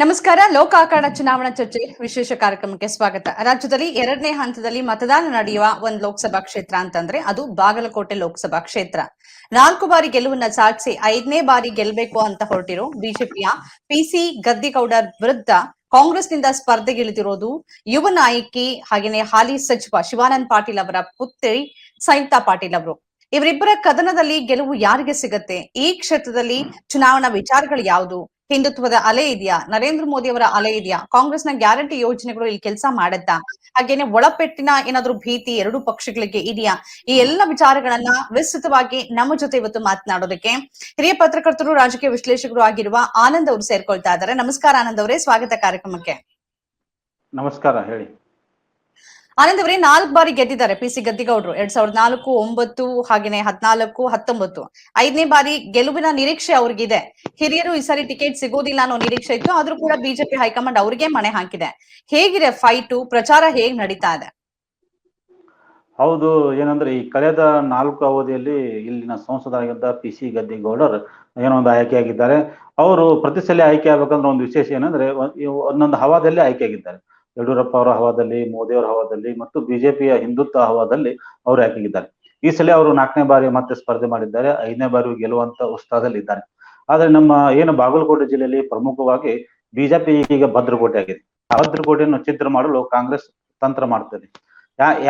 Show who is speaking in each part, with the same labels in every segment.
Speaker 1: ನಮಸ್ಕಾರ ಲೋಕಾಕರಣ ಚುನಾವಣಾ ಚರ್ಚೆ ವಿಶೇಷ ಕಾರ್ಯಕ್ರಮಕ್ಕೆ ಸ್ವಾಗತ. ರಾಜ್ಯದಲ್ಲಿ ಎರಡನೇ ಹಂತದಲ್ಲಿ ಮತದಾನ ನಡೆಯುವ ಒಂದು ಲೋಕಸಭಾ ಕ್ಷೇತ್ರ ಅಂತಂದ್ರೆ ಅದು ಬಾಗಲಕೋಟೆ ಲೋಕಸಭಾ ಕ್ಷೇತ್ರ. ನಾಲ್ಕು ಬಾರಿ ಗೆಲುವನ್ನ ಸಾಧಿಸಿ ಐದನೇ ಬಾರಿ ಗೆಲ್ಲಬೇಕು ಅಂತ ಹೊರಟಿರೋ ಬಿಜೆಪಿಯ ಪಿಸಿ ಗದ್ದಿಗೌಡರ್ ವಿರುದ್ಧ ಕಾಂಗ್ರೆಸ್ನಿಂದ ಸ್ಪರ್ಧೆಗಿಳಿದಿರೋದು ಯುವ ನಾಯಕಿ ಹಾಗೇನೆ ಹಾಲಿ ಸಚಿವ ಶಿವಾನಂದ್ ಪಾಟೀಲ್ ಅವರ ಪುತ್ರಿ ಸಂಯುಕ್ತಾ ಪಾಟೀಲ್ ಅವರು. ಇವರಿಬ್ಬರ ಕದನದಲ್ಲಿ ಗೆಲುವು ಯಾರಿಗೆ ಸಿಗತ್ತೆ? ಈ ಕ್ಷೇತ್ರದಲ್ಲಿ ಚುನಾವಣಾ ವಿಚಾರಗಳು ಯಾವುದು? ಹಿಂದುತ್ವದ ಅಲೆ ಇದೆಯಾ? ನರೇಂದ್ರ ಮೋದಿ ಅವರ ಅಲೆ ಇದೆಯಾ? ಕಾಂಗ್ರೆಸ್ನ ಗ್ಯಾರಂಟಿ ಯೋಜನೆಗಳು ಇಲ್ಲಿ ಕೆಲಸ ಮಾಡತ್ತಾ? ಹಾಗೇನೆ ಒಳಪೆಟ್ಟಿನ ಏನಾದ್ರೂ ಭೀತಿ ಎರಡು ಪಕ್ಷಗಳಿಗೆ ಇದೆಯಾ? ಈ ಎಲ್ಲ ವಿಚಾರಗಳನ್ನ ವಿಸ್ತೃತವಾಗಿ ನಮ್ಮ ಜೊತೆ ಇವತ್ತು ಮಾತನಾಡೋದಕ್ಕೆ ಹಿರಿಯ ಪತ್ರಕರ್ತರು, ರಾಜಕೀಯ ವಿಶ್ಲೇಷಕರು ಆಗಿರುವ ಆನಂದ್ ಅವರು ಸೇರ್ಕೊಳ್ತಾ ಇದ್ದಾರೆ. ನಮಸ್ಕಾರ ಆನಂದ್ ಅವರೇ, ಸ್ವಾಗತ ಕಾರ್ಯಕ್ರಮಕ್ಕೆ.
Speaker 2: ನಮಸ್ಕಾರ, ಹೇಳಿ.
Speaker 1: ಆನಂದ್ ಅವರೇ ನಾಲ್ಕು ಬಾರಿ ಗೆದ್ದಿದ್ದಾರೆ ಪಿ ಸಿ ಗದ್ದಿಗೌಡರು. ಎರಡ್ ಸಾವಿರದ ನಾಲ್ಕು, ಒಂಬತ್ತು, ಹಾಗೇನೆ ಹದಿನಾಲ್ಕು, ಹತ್ತೊಂಬತ್ತು. ಐದನೇ ಬಾರಿ ಗೆಲುವಿನ ನಿರೀಕ್ಷೆ ಅವ್ರಿಗಿದೆ. ಹಿರಿಯರು ಈ ಸಾರಿ ಟಿಕೆಟ್ ಸಿಗೋದಿಲ್ಲ ಅನ್ನೋ ನಿರೀಕ್ಷೆ ಇತ್ತು. ಆದ್ರೂ ಕೂಡ ಬಿಜೆಪಿ ಹೈಕಮಾಂಡ್ ಅವ್ರಿಗೆ ಮಣೆ ಹಾಕಿದೆ. ಹೇಗಿದೆ ಫೈಟ್ ಪ್ರಚಾರ ಹೇಗ್ ನಡೀತಾ ಇದೆ?
Speaker 2: ಹೌದು, ಏನಂದ್ರೆ ಈ ಕಳೆದ ನಾಲ್ಕು ಅವಧಿಯಲ್ಲಿ ಇಲ್ಲಿನ ಸಂಸದರಾಗಿದ್ದ ಪಿ ಸಿ ಗದ್ದಿಗೌಡರ್ ಏನೋ ಒಂದು ಆಯ್ಕೆಯಾಗಿದ್ದಾರೆ. ಅವರು ಪ್ರತಿ ಸಲ ಆಯ್ಕೆ ಆಗ್ಬೇಕಂದ್ರೆ ಒಂದು ವಿಶೇಷ ಏನಂದ್ರೆ ಒಂದೊಂದು ಹವಾದಲ್ಲಿ ಆಯ್ಕೆಯಾಗಿದ್ದಾರೆ. ಯಡಿಯೂರಪ್ಪ ಅವರ ಹವಾದಲ್ಲಿ, ಮೋದಿ ಅವರ ಹವಾದಲ್ಲಿ ಮತ್ತು ಬಿಜೆಪಿಯ ಹಿಂದುತ್ವ ಹವಾದಲ್ಲಿ ಅವರು ಇದ್ದಾರೆ. ಈ ಸಲ ಅವರು ನಾಲ್ಕನೇ ಬಾರಿ ಮತ್ತೆ ಸ್ಪರ್ಧೆ ಮಾಡಿದ್ದಾರೆ, ಐದನೇ ಬಾರಿ ಗೆಲ್ಲುವಂತ ಉತ್ಸಾಹದಲ್ಲಿ ಇದ್ದಾರೆ. ಆದ್ರೆ ನಮ್ಮ ಏನು ಬಾಗಲಕೋಟೆ ಜಿಲ್ಲೆಯಲ್ಲಿ ಪ್ರಮುಖವಾಗಿ ಬಿಜೆಪಿ ಈಗ ಭದ್ರಕೋಟೆ ಆಗಿದೆ. ಭದ್ರಕೋಟೆಯನ್ನು ಚಿತ್ರ ಮಾಡಲು ಕಾಂಗ್ರೆಸ್ ತಂತ್ರ ಮಾಡ್ತದೆ.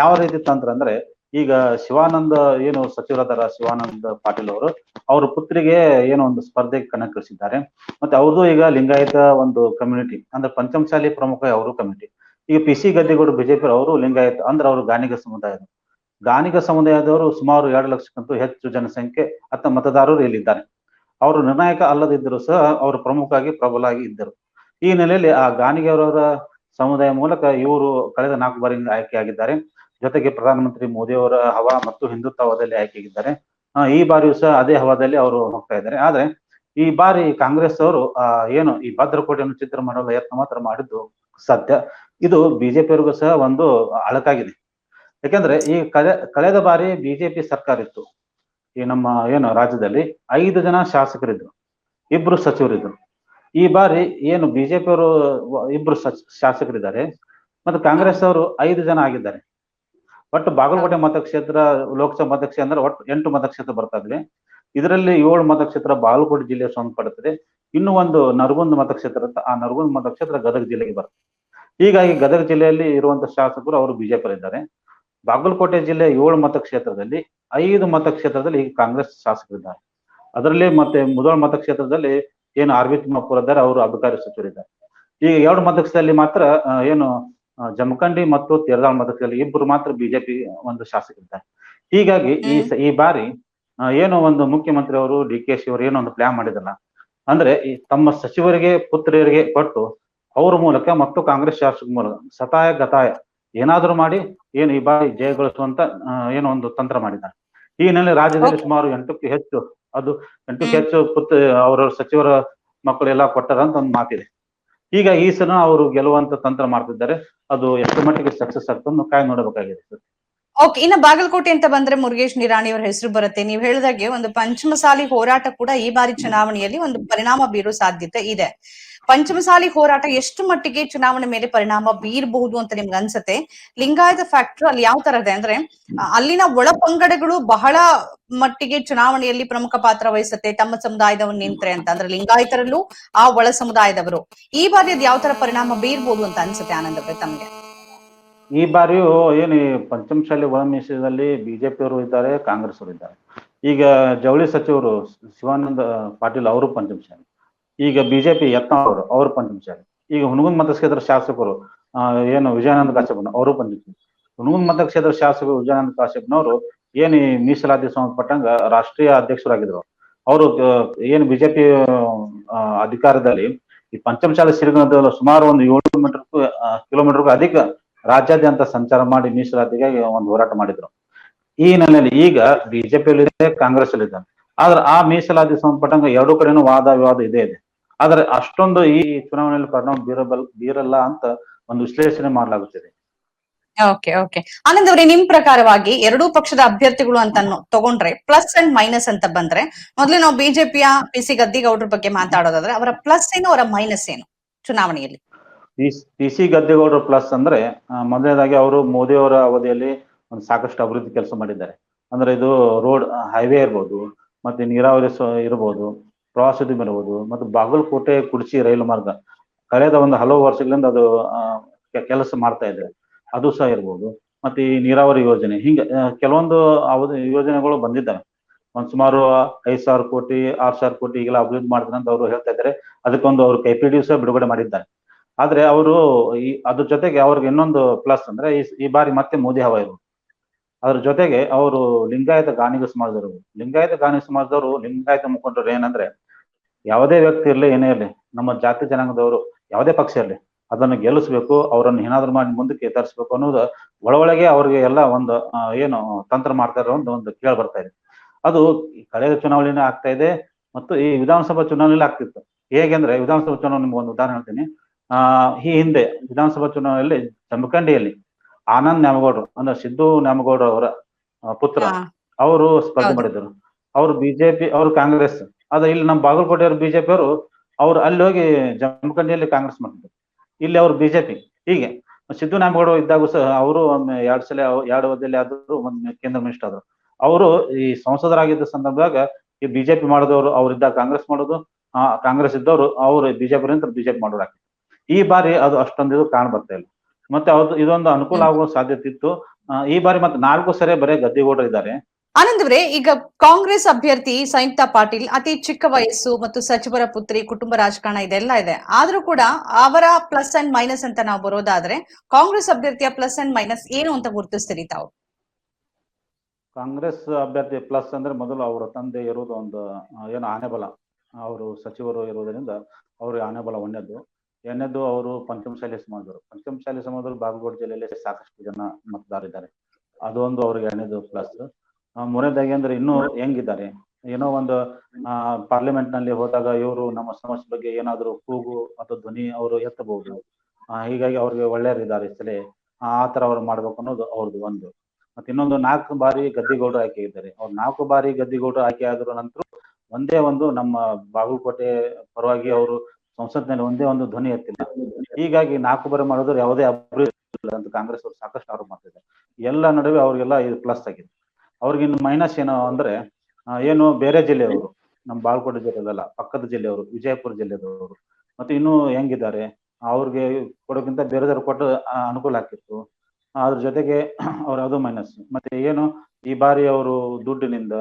Speaker 2: ಯಾವ ರೀತಿ ತಂತ್ರ ಅಂದ್ರೆ ಈಗ ಶಿವಾನಂದ ಏನು ಸಚಿವರಾದಾರ ಶಿವಾನಂದ ಪಾಟೀಲ್ ಅವರು, ಅವ್ರ ಪುತ್ರಿಗೆ ಏನೋ ಒಂದು ಸ್ಪರ್ಧೆಗೆ ಕಣಕ್ಕಿಳಿಸಿದ್ದಾರೆ. ಮತ್ತೆ ಅವ್ರದ್ದು ಈಗ ಲಿಂಗಾಯತ ಒಂದು ಕಮ್ಯುನಿಟಿ ಅಂದ್ರೆ ಪಂಚಮಶಾಲಿ ಪ್ರಮುಖ ಅವರು ಕಮ್ಯುನಿಟಿ ಈಗ ಪಿ ಸಿ ಗದ್ದಿಗೌಡ ಬಿಜೆಪಿ ಅವರು ಲಿಂಗಾಯತ, ಅಂದ್ರೆ ಅವರು ಗಾಣಿಗ ಸಮುದಾಯದ ಗಾಣಿಗ ಸಮುದಾಯದವರು ಸುಮಾರು ಎರಡು ಲಕ್ಷಕ್ಕಿಂತ ಹೆಚ್ಚು ಜನಸಂಖ್ಯೆ ಅಥವಾ ಮತದಾರರು ಇಲ್ಲಿದ್ದಾರೆ. ಅವರು ನಿರ್ಣಾಯಕ ಅಲ್ಲದಿದ್ದರೂ ಸಹ ಅವರು ಪ್ರಮುಖವಾಗಿ ಪ್ರಬಲ ಆಗಿ ಇದ್ದರು. ಈ ನೆಲೆಯಲ್ಲಿ ಆ ಗಾಣಿಗೆಯವರವರ ಸಮುದಾಯ ಮೂಲಕ ಇವರು ಕಳೆದ ನಾಲ್ಕು ಬಾರಿ ಆಯ್ಕೆಯಾಗಿದ್ದಾರೆ. ಜೊತೆಗೆ ಪ್ರಧಾನಮಂತ್ರಿ ಮೋದಿ ಅವರ ಹವಾ ಮತ್ತು ಹಿಂದುತ್ವ ಆಯ್ಕೆಗಿದ್ದಾರೆ ಈ ಬಾರಿಯೂ ಸಹ ಅದೇ ಹವಾದಲ್ಲಿ ಅವರು ಹೋಗ್ತಾ ಇದ್ದಾರೆ. ಆದ್ರೆ ಈ ಬಾರಿ ಕಾಂಗ್ರೆಸ್ ಅವರು ಏನು ಈ ಭದ್ರಕೋಟೆಯನ್ನು ಚಿತ್ರ ಮಾಡಲು ಯತ್ನ ಮಾತ್ರ ಮಾಡಿದ್ದು ಸತ್ಯ ಇದು ಬಿಜೆಪಿಯವರಿಗೂ ಸಹ ಒಂದು ಅಳಕಾಗಿದೆ. ಯಾಕಂದ್ರೆ ಈ ಕಳೆ, ಕಳೆದ ಬಾರಿ ಬಿಜೆಪಿ ಸರ್ಕಾರ ಇತ್ತು. ಈ ನಮ್ಮ ಏನು ರಾಜ್ಯದಲ್ಲಿ ಐದು ಜನ ಶಾಸಕರಿದ್ರು, ಇಬ್ರು ಸಚಿವರಿದ್ರು. ಈ ಬಾರಿ ಏನು ಬಿಜೆಪಿಯವರು ಇಬ್ರು ಸಚ್- ಶಾಸಕರಿದ್ದಾರೆ, ಮತ್ತು ಕಾಂಗ್ರೆಸ್ ಅವರು ಐದು ಜನ ಆಗಿದ್ದಾರೆ. ಒಟ್ಟು ಬಾಗಲಕೋಟೆ ಮತಕ್ಷೇತ್ರ ಲೋಕಸಭಾ ಮತಕ್ಷೇತ್ರ ಅಂದ್ರೆ ಒಟ್ಟು ಎಂಟು ಮತಕ್ಷೇತ್ರ ಬರ್ತಾ ಇದ್ವಿ. ಇದರಲ್ಲಿ ಏಳು ಮತಕ್ಷೇತ್ರ ಬಾಗಲಕೋಟೆ ಜಿಲ್ಲೆಗೆ ಪಡ್ತದೆ. ಇನ್ನು ಒಂದು ನರಗುಂದ ಮತಕ್ಷೇತ್ರ ಅಂತ ಆ ನರಗುಂದ ಮತಕ್ಷೇತ್ರ ಗದಗ ಜಿಲ್ಲೆಗೆ ಬರುತ್ತೆ. ಹೀಗಾಗಿ ಗದಗ ಜಿಲ್ಲೆಯಲ್ಲಿ ಇರುವಂತ ಶಾಸಕರು ಅವರು ಬಿಜೆಪಿ ಇದ್ದಾರೆ. ಬಾಗಲಕೋಟೆ ಜಿಲ್ಲೆ ಏಳು ಮತಕ್ಷೇತ್ರದಲ್ಲಿ ಐದು ಮತಕ್ಷೇತ್ರದಲ್ಲಿ ಈಗ ಕಾಂಗ್ರೆಸ್ ಶಾಸಕರಿದ್ದಾರೆ. ಅದರಲ್ಲಿ ಮತ್ತೆ ಮುದೋಳ ಮತಕ್ಷೇತ್ರದಲ್ಲಿ ಏನು ಆರ್ ವಿ ತಿಮ್ಮಾಪುರ ಇದ್ದಾರೆ ಅವರು ಅಬಕಾರಿ ಸಚಿವರಿದ್ದಾರೆ. ಈಗ ಎರಡು ಮತಕ್ಷೇತ್ರದಲ್ಲಿ ಮಾತ್ರ ಏನು ಜಮಖಂಡಿ ಮತ್ತು ತೇರದಾಳ್ ಮತಕ್ಷೇತ್ರದಲ್ಲಿ ಇಬ್ಬರು ಮಾತ್ರ ಬಿಜೆಪಿ ಒಂದು ಶಾಸಕರಿದ್ದಾರೆ. ಹೀಗಾಗಿ ಈ ಈ ಬಾರಿ ಏನು ಒಂದು ಮುಖ್ಯಮಂತ್ರಿ ಅವರು ಡಿ ಕೆ ಶಿ ಅವರು ಏನೋ ಒಂದು ಪ್ಲಾನ್ ಮಾಡಿದಲ್ಲ. ಅಂದ್ರೆ ಈ ತಮ್ಮ ಸಚಿವರಿಗೆ ಪುತ್ರಿಯರಿಗೆ ಕೊಟ್ಟು ಅವ್ರ ಮೂಲಕ ಮತ್ತು ಕಾಂಗ್ರೆಸ್ ಶಾಸಕ ಮೂಲಕ ಸತಾಯ ಗತಾಯ ಏನಾದರೂ ಮಾಡಿ ಏನು ಈ ಬಾರಿ ಜಯಗಳಿಸುವಂತ ಏನೋ ಒಂದು ತಂತ್ರ ಮಾಡಿದ್ದಾರೆ. ಈ ಹಿನ್ನೆಲೆ ರಾಜ್ಯದಲ್ಲಿ ಸುಮಾರು ಎಂಟಕ್ಕೆ ಹೆಚ್ಚು ಅದು ಎಂಟಕ್ಕೆ ಹೆಚ್ಚು ಪುತ್ರ ಅವರ ಸಚಿವರ ಮಕ್ಕಳೆಲ್ಲ ಕೊಟ್ಟಾರ ಅಂತ ಒಂದು ಮಾತಿದೆ. ಈಗ ಈ ಸಲ ಅವರು ಗೆಲ್ಲುವಂತ ತಂತ್ರ ಮಾಡ್ತಿದ್ದಾರೆ. ಅದು ಎಷ್ಟು ಮಟ್ಟಿಗೆ ಸಕ್ಸಸ್ ಆಗ್ತದೆ ಕಾಯ್ ನೋಡಬೇಕಾಗಿದೆ ಸರ್.
Speaker 1: ಓಕೆ, ಇನ್ನ ಬಾಗಲಕೋಟೆ ಅಂತ ಬಂದ್ರೆ ಮುರುಗೇಶ್ ನಿರಾಣಿ ಅವರ ಹೆಸರು ಬರುತ್ತೆ. ನೀವು ಹೇಳಿದಾಗೆ ಒಂದು ಪಂಚಮಸಾಲಿ ಹೋರಾಟ ಕೂಡ ಈ ಬಾರಿ ಚುನಾವಣೆಯಲ್ಲಿ ಒಂದು ಪರಿಣಾಮ ಬೀರೋ ಸಾಧ್ಯತೆ ಇದೆ. ಪಂಚಮಸಾಲಿ ಹೋರಾಟ ಎಷ್ಟು ಮಟ್ಟಿಗೆ ಚುನಾವಣೆ ಮೇಲೆ ಪರಿಣಾಮ ಬೀರಬಹುದು ಅಂತ ನಿಮ್ಗೆ ಅನ್ಸುತ್ತೆ? ಲಿಂಗಾಯತ ಫ್ಯಾಕ್ಟರ್ ಅಲ್ಲಿ ಯಾವ ತರ ಇದೆ ಅಂದ್ರೆ, ಅಲ್ಲಿನ ಒಳ ಪಂಗಡಗಳು ಬಹಳ ಮಟ್ಟಿಗೆ ಚುನಾವಣೆಯಲ್ಲಿ ಪ್ರಮುಖ ಪಾತ್ರ ವಹಿಸುತ್ತೆ, ತಮ್ಮ ಸಮುದಾಯದವನ್ನು ನಿಂತ್ರೆ ಅಂತ. ಅಂದ್ರೆ ಲಿಂಗಾಯತರಲ್ಲೂ ಆ ಒಳ ಸಮುದಾಯದವರು. ಈ ಬಾರಿ ಅದು ಯಾವ ತರ ಪರಿಣಾಮ ಬೀರ್ಬೋದು ಅಂತ ಅನ್ಸುತ್ತೆ ಆನಂದ್ ತಮಗೆ ತಮ್ಗೆ?
Speaker 2: ಈ ಬಾರಿಯೂ ಏನು ಪಂಚಮಶಾಲಿ ಒಳಮೀಸದಲ್ಲಿ ಬಿಜೆಪಿ ಅವರು ಇದ್ದಾರೆ ಕಾಂಗ್ರೆಸ್ ಅವರು ಇದ್ದಾರೆ. ಈಗ ಜವಳಿ ಸಚಿವರು ಶಿವಾನಂದ ಪಾಟೀಲ್ ಅವರು ಪಂಚಮಶಾಲಿ ಈಗ ಬಿಜೆಪಿ ಯತ್ನ ಅವರು ಅವರು ಪಂಚಮಶಾಲಿ ಈಗ ಹುಣಗುಂದ ಮತಕ್ಷೇತ್ರ ಶಾಸಕರು ಏನು ವಿಜಯಾನಂದ ಕಾಶ್ಯಪನ ಅವರು ಪಂಚಮಶಾಲಿ ಹುಣಗುಂದ ಮತಕ್ಷೇತ್ರ ಶಾಸಕರು ವಿಜಯಾನಂದ ಕಾಶ್ಯಪನವರು ಏನು ಮೀಸಲಾತಿ ಸಂಬಂಧಪಟ್ಟಂಗ ರಾಷ್ಟ್ರೀಯ ಅಧ್ಯಕ್ಷರಾಗಿದ್ರು. ಅವರು ಏನು ಬಿಜೆಪಿ ಅಧಿಕಾರದಲ್ಲಿ ಈ ಪಂಚಮಶಾಲಿ ಸಿರಿಗಣದಲ್ಲಿ ಸುಮಾರು ಒಂದು ಏಳು ಮೀಟರ್ ಕಿಲೋಮೀಟರ್ಗೂ ಅಧಿಕ ರಾಜ್ಯಾದ್ಯಂತ ಸಂಚಾರ ಮಾಡಿ ಮೀಸಲಾತಿಗಾಗಿ ಒಂದು ಹೋರಾಟ ಮಾಡಿದ್ರು. ಈ ಹಿನ್ನೆಲೆಯಲ್ಲಿ ಈಗ ಬಿಜೆಪಿಯಲ್ಲಿದೆ ಕಾಂಗ್ರೆಸ್ ಅಲ್ಲಿ ಇದೆ ಆದ್ರೆ ಆ ಮೀಸಲಾತಿ ಸಂಬಂಧಪಟ್ಟಂಗ ಎರಡು ಕಡೆನೂ ವಾದ ವಿವಾದ ಇದೆ ಇದೆ. ಆದ್ರೆ ಅಷ್ಟೊಂದು ಈ ಚುನಾವಣೆಯಲ್ಲಿ ಪರಿಣಾಮ ಬೀರಬಲ್, ಬೀರಲ್ಲ ಅಂತ ಒಂದು ವಿಶ್ಲೇಷಣೆ ಮಾಡಲಾಗುತ್ತಿದೆ.
Speaker 1: Okay okay. ಆನಂದ್ ಅವರೇ, ನಿಮ್ ಪ್ರಕಾರವಾಗಿ ಎರಡೂ ಪಕ್ಷದ ಅಭ್ಯರ್ಥಿಗಳು ಅಂತ ತಗೊಂಡ್ರೆ ಪ್ಲಸ್ ಅಂಡ್ ಮೈನಸ್ ಅಂತ ಬಂದ್ರೆ ಮೊದಲು ನಾವು ಬಿಜೆಪಿಯ ಪಿ ಸಿ ಗದ್ದಿಗೌಡ್ರ ಬಗ್ಗೆ ಮಾತಾಡೋದಾದ್ರೆ ಅವರ ಪ್ಲಸ್ ಏನು, ಅವರ ಮೈನಸ್ ಏನು ಚುನಾವಣೆಯಲ್ಲಿ?
Speaker 2: ಪಿ ಸಿ ಗದ್ದೆಗೌಡರು ಪ್ಲಸ್ ಅಂದ್ರೆ ಮೊದಲನೇದಾಗಿ ಅವರು ಮೋದಿ ಅವರ ಅವಧಿಯಲ್ಲಿ ಒಂದು ಸಾಕಷ್ಟು ಅಭಿವೃದ್ಧಿ ಕೆಲಸ ಮಾಡಿದ್ದಾರೆ. ಅಂದ್ರೆ ಇದು ರೋಡ್ ಹೈವೇ ಇರ್ಬೋದು, ಮತ್ತೆ ನೀರಾವರಿ ಇರ್ಬೋದು, ಪ್ರವಾಸೋದ್ಯಮ ಇರ್ಬೋದು, ಮತ್ತು ಬಾಗಲಕೋಟೆ, ಕುಡ್ಚಿ ರೈಲು ಮಾರ್ಗ. ಕಳೆದ ಒಂದು ಹಲವು ವರ್ಷಗಳಿಂದ ಅದು ಕೆಲಸ ಮಾಡ್ತಾ ಇದೆ. ಅದು ಸಹ ಇರ್ಬೋದು. ಮತ್ತೆ ಈ ನೀರಾವರಿ ಯೋಜನೆ, ಹಿಂಗೆ ಕೆಲವೊಂದು ಅವಧಿ, ಯೋಜನೆಗಳು ಬಂದಿದ್ದಾವೆ. ಒಂದ್ ಸುಮಾರು ಐದ್ ಸಾವಿರ ಕೋಟಿ, ಆರ್ ಸಾವಿರ ಕೋಟಿ ಈಗೆಲ್ಲ ಅಭಿವೃದ್ಧಿ ಮಾಡ್ತಾರೆ ಅಂತ ಅವರು ಹೇಳ್ತಾ ಇದ್ದಾರೆ. ಅದಕ್ಕೊಂದು ಅವರು ಕೈಪಿಡಿಯು ಸಹ ಬಿಡುಗಡೆ ಮಾಡಿದ್ದಾರೆ. ಆದ್ರೆ ಅವರು ಈ, ಅದ್ರ ಜೊತೆಗೆ ಅವ್ರಿಗೆ ಇನ್ನೊಂದು ಪ್ಲಸ್ ಅಂದ್ರೆ ಈ ಬಾರಿ ಮತ್ತೆ ಮೋದಿ ಹವ ಇರು ಅದ್ರ ಜೊತೆಗೆ ಅವರು ಲಿಂಗಾಯತ ಗಾಣಿಗ ಸಮಾಜದವರು ಲಿಂಗಾಯತ ಗಾಣಿಗ ಸಮಾಜದವರು ಲಿಂಗಾಯತ ಮುಖಂಡರು ಏನಂದ್ರೆ ಯಾವುದೇ ವ್ಯಕ್ತಿ ಇರಲಿ, ಏನೇ ಇರಲಿ, ನಮ್ಮ ಜಾತಿ ಜನಾಂಗದವರು ಯಾವುದೇ ಪಕ್ಷ ಇರಲಿ, ಅದನ್ನು ಗೆಲ್ಲಿಸ್ಬೇಕು, ಅವರನ್ನು ಏನಾದ್ರು ಮಾಡಿ ಮುಂದಕ್ಕೆ ತರಿಸ್ಬೇಕು ಅನ್ನೋದು ಒಳಗೊಳಗೆ ಅವ್ರಿಗೆ ಎಲ್ಲ ಒಂದು ಏನು ತಂತ್ರ ಮಾಡ್ತಾರೆ ಒಂದು ಒಂದು ಕೇಳಿ ಬರ್ತಾ ಇದೆ. ಅದು ಕಳೆದ ಚುನಾವಣೆನೇ ಆಗ್ತಾ ಇದೆ ಮತ್ತು ಈ ವಿಧಾನಸಭಾ ಚುನಾವಣೆಯಲ್ಲಿ ಆಗ್ತಿತ್ತು. ಹೇಗೆಂದ್ರೆ ವಿಧಾನಸಭಾ ಚುನಾವಣೆ ನಿಮ್ಗೆ ಒಂದು ಉದಾಹರಣೆ ಹೇಳ್ತೀನಿ. ಆ ಈ ಹಿಂದೆ ವಿಧಾನಸಭಾ ಚುನಾವಣೆಯಲ್ಲಿ ಜಮಖಂಡಿಯಲ್ಲಿ ಆನಂದ್ ನ್ಯಾಮಗೌಡರು ಅಂದ್ರೆ ಸಿದ್ದು ನ್ಯಾಮಗೌಡ ಅವರ ಪುತ್ರ ಅವರು ಸ್ಪರ್ಧೆ ಮಾಡಿದ್ರು ಅವರು ಬಿಜೆಪಿ ಅವರು ಕಾಂಗ್ರೆಸ್. ಅದ ಇಲ್ಲಿ ನಮ್ಮ ಬಾಗಲಕೋಟೆಯವರು ಬಿಜೆಪಿ ಅವರು ಅವ್ರು ಅಲ್ಲಿ ಹೋಗಿ ಜಮಖಂಡಿಯಲ್ಲಿ ಕಾಂಗ್ರೆಸ್ ಮಾಡಿದ್ರು ಇಲ್ಲಿ ಅವರು ಬಿಜೆಪಿ. ಹೀಗೆ ಸಿದ್ದು ನ್ಯಾಮಗೌಡ ಇದ್ದಾಗ ಸಹ ಅವರು ಒಮ್ಮೆ ಎರಡ್ ಸಲ ಎರಡು ಅವಧಿಯಲ್ಲಿ ಆದ್ರು ಒಂದು ಕೇಂದ್ರ ಮಿನಿಸ್ಟರ್ ಆದ್ರು. ಅವರು ಈ ಸಂಸದರಾಗಿದ್ದ ಸಂದರ್ಭದಾಗ ಈ ಬಿಜೆಪಿ ಮಾಡಿದವರು ಅವ್ರಿದ್ದಾಗ ಕಾಂಗ್ರೆಸ್ ಮಾಡೋದು ಆ ಕಾಂಗ್ರೆಸ್ ಇದ್ದವರು ಅವರು ಬಿಜೆಪಿ ನಂತರ ಬಿಜೆಪಿ ಮಾಡೋರು ಈ ಬಾರಿ ಅದು ಅಷ್ಟೊಂದು ಇದು ಕಾಣ್ ಬರ್ತಾ ಇಲ್ಲ. ಮತ್ತೆ ಅದು ಇದೊಂದು ಅನುಕೂಲ ಆಗುವ ಸಾಧ್ಯತೆ ಇತ್ತು ಈ ಬಾರಿ ಮತ್ತೆ ನಾಲ್ಕು ಸರಿ ಬರೀ ಗದ್ದಿಗೌಡರು ಇದ್ದಾರೆ.
Speaker 1: ಆನಂದ್ ಅವರೇ ಈಗ ಕಾಂಗ್ರೆಸ್ ಅಭ್ಯರ್ಥಿ ಸಂಯುಕ್ತಾ ಪಾಟೀಲ್ ಅತಿ ಚಿಕ್ಕ ವಯಸ್ಸು ಮತ್ತು ಸಚಿವರ ಪುತ್ರಿ ಕುಟುಂಬ ರಾಜಕಾರಣ ಇದೆಲ್ಲ ಇದೆ. ಆದ್ರೂ ಕೂಡ ಅವರ ಪ್ಲಸ್ ಅಂಡ್ ಮೈನಸ್ ಅಂತ ನಾವು ಬರೋದಾದ್ರೆ ಕಾಂಗ್ರೆಸ್ ಅಭ್ಯರ್ಥಿಯ ಪ್ಲಸ್ ಅಂಡ್ ಮೈನಸ್ ಏನು ಅಂತ ಗುರುತಿಸ್ತೀರಿ ತಾವು?
Speaker 2: ಕಾಂಗ್ರೆಸ್ ಅಭ್ಯರ್ಥಿ ಪ್ಲಸ್ ಅಂದ್ರೆ ಮೊದಲು ಅವರ ತಂದೆ ಇರೋದು ಒಂದು ಏನು ಆನೆಬಲ. ಅವರು ಸಚಿವರು ಇರುವುದರಿಂದ ಅವರು ಆನೆಬಲ ಒಂದನೇದು ಎರಡನೇದು ಅವರು ಪಂಚಮಶಾಲಿ ಸಮಾಜದವರು. ಪಂಚಮಶಾಲಿ ಸಮಾಜದವರು ಬಾಗಲಕೋಟೆ ಜಿಲ್ಲೆಯಲ್ಲಿ ಸಾಕಷ್ಟು ಜನ ಮತದಾರಿದ್ದಾರೆ. ಅದೊಂದು ಅವ್ರಿಗೆ ಎರಡನೇದು ಪ್ಲಸ್. ಮೂರನೇದಾಗಿ ಅಂದ್ರೆ ಇನ್ನೂ ಹೆಂಗಿದ್ದಾರೆ? ಏನೋ ಒಂದು ಪಾರ್ಲಿಮೆಂಟ್ನಲ್ಲಿ ಹೋದಾಗ ಇವರು ನಮ್ಮ ಸಮಸ್ಯೆ ಬಗ್ಗೆ ಏನಾದ್ರು ಕೂಗು ಅಥವಾ ಧ್ವನಿ ಅವರು ಎತ್ತಬಹುದು. ಹೀಗಾಗಿ ಅವ್ರಿಗೆ ಒಳ್ಳೆಯರಿದ್ದಾರೆ ಸಲ ಆ ತರ ಅವ್ರು ಮಾಡ್ಬೇಕು ಅನ್ನೋದು ಅವ್ರದ್ದು ಒಂದು. ಮತ್ತೆ ಇನ್ನೊಂದು ನಾಲ್ಕು ಬಾರಿ ಗದ್ದಿಗೌಡರು ಆಯ್ಕೆ ಇದ್ದಾರೆ. ಅವ್ರು ನಾಲ್ಕು ಬಾರಿ ಗದ್ದಿಗೌಡರು ಆಯ್ಕೆ ಆದ್ರೂ ನಂತರ ಒಂದೇ ಒಂದು ನಮ್ಮ ಬಾಗಲಕೋಟೆ ಪರವಾಗಿ ಅವರು ಸಂಸತ್ನಲ್ಲಿ ಒಂದೇ ಒಂದು ಧ್ವನಿ ಎತ್ತಿಲ್ಲ ಹೀಗಾಗಿ ನಾಲ್ಕು ಬಾರಿ ಮಾಡಿದ್ರು ಯಾವುದೇ ಅಭಿವೃದ್ಧಿ ಅಂತ ಕಾಂಗ್ರೆಸ್ ಅವರು ಸಾಕಷ್ಟು ಆರೋಪ ಮಾಡ್ತಿದ್ದಾರೆ. ಎಲ್ಲ ನಡುವೆ ಅವ್ರಿಗೆಲ್ಲ ಇದು ಪ್ಲಸ್ ಆಗಿದೆ. ಅವ್ರಿಗೆ ಮೈನಸ್ ಏನು ಅಂದ್ರೆ ಏನು ಬೇರೆ ಜಿಲ್ಲೆಯವರು, ನಮ್ಮ ಬಾಳ್ಕೋಟೆ ಜಿಲ್ಲೆದಲ್ಲ, ಪಕ್ಕದ ಜಿಲ್ಲೆಯವರು, ವಿಜಯಪುರ ಜಿಲ್ಲೆದವರು, ಮತ್ತೆ ಇನ್ನೂ ಹೆಂಗಿದ್ದಾರೆ, ಅವ್ರಿಗೆ ಕೊಡೋಕ್ಕಿಂತ ಬೇರೆದವ್ರು ಕೊಟ್ಟು ಅನುಕೂಲ ಆಗ್ತಿತ್ತು. ಅದ್ರ ಜೊತೆಗೆ ಅವ್ರ ಅದು ಮೈನಸ್ ಮತ್ತೆ ಏನು, ಈ ಬಾರಿ ಅವರು ದುಡ್ಡಿನಿಂದ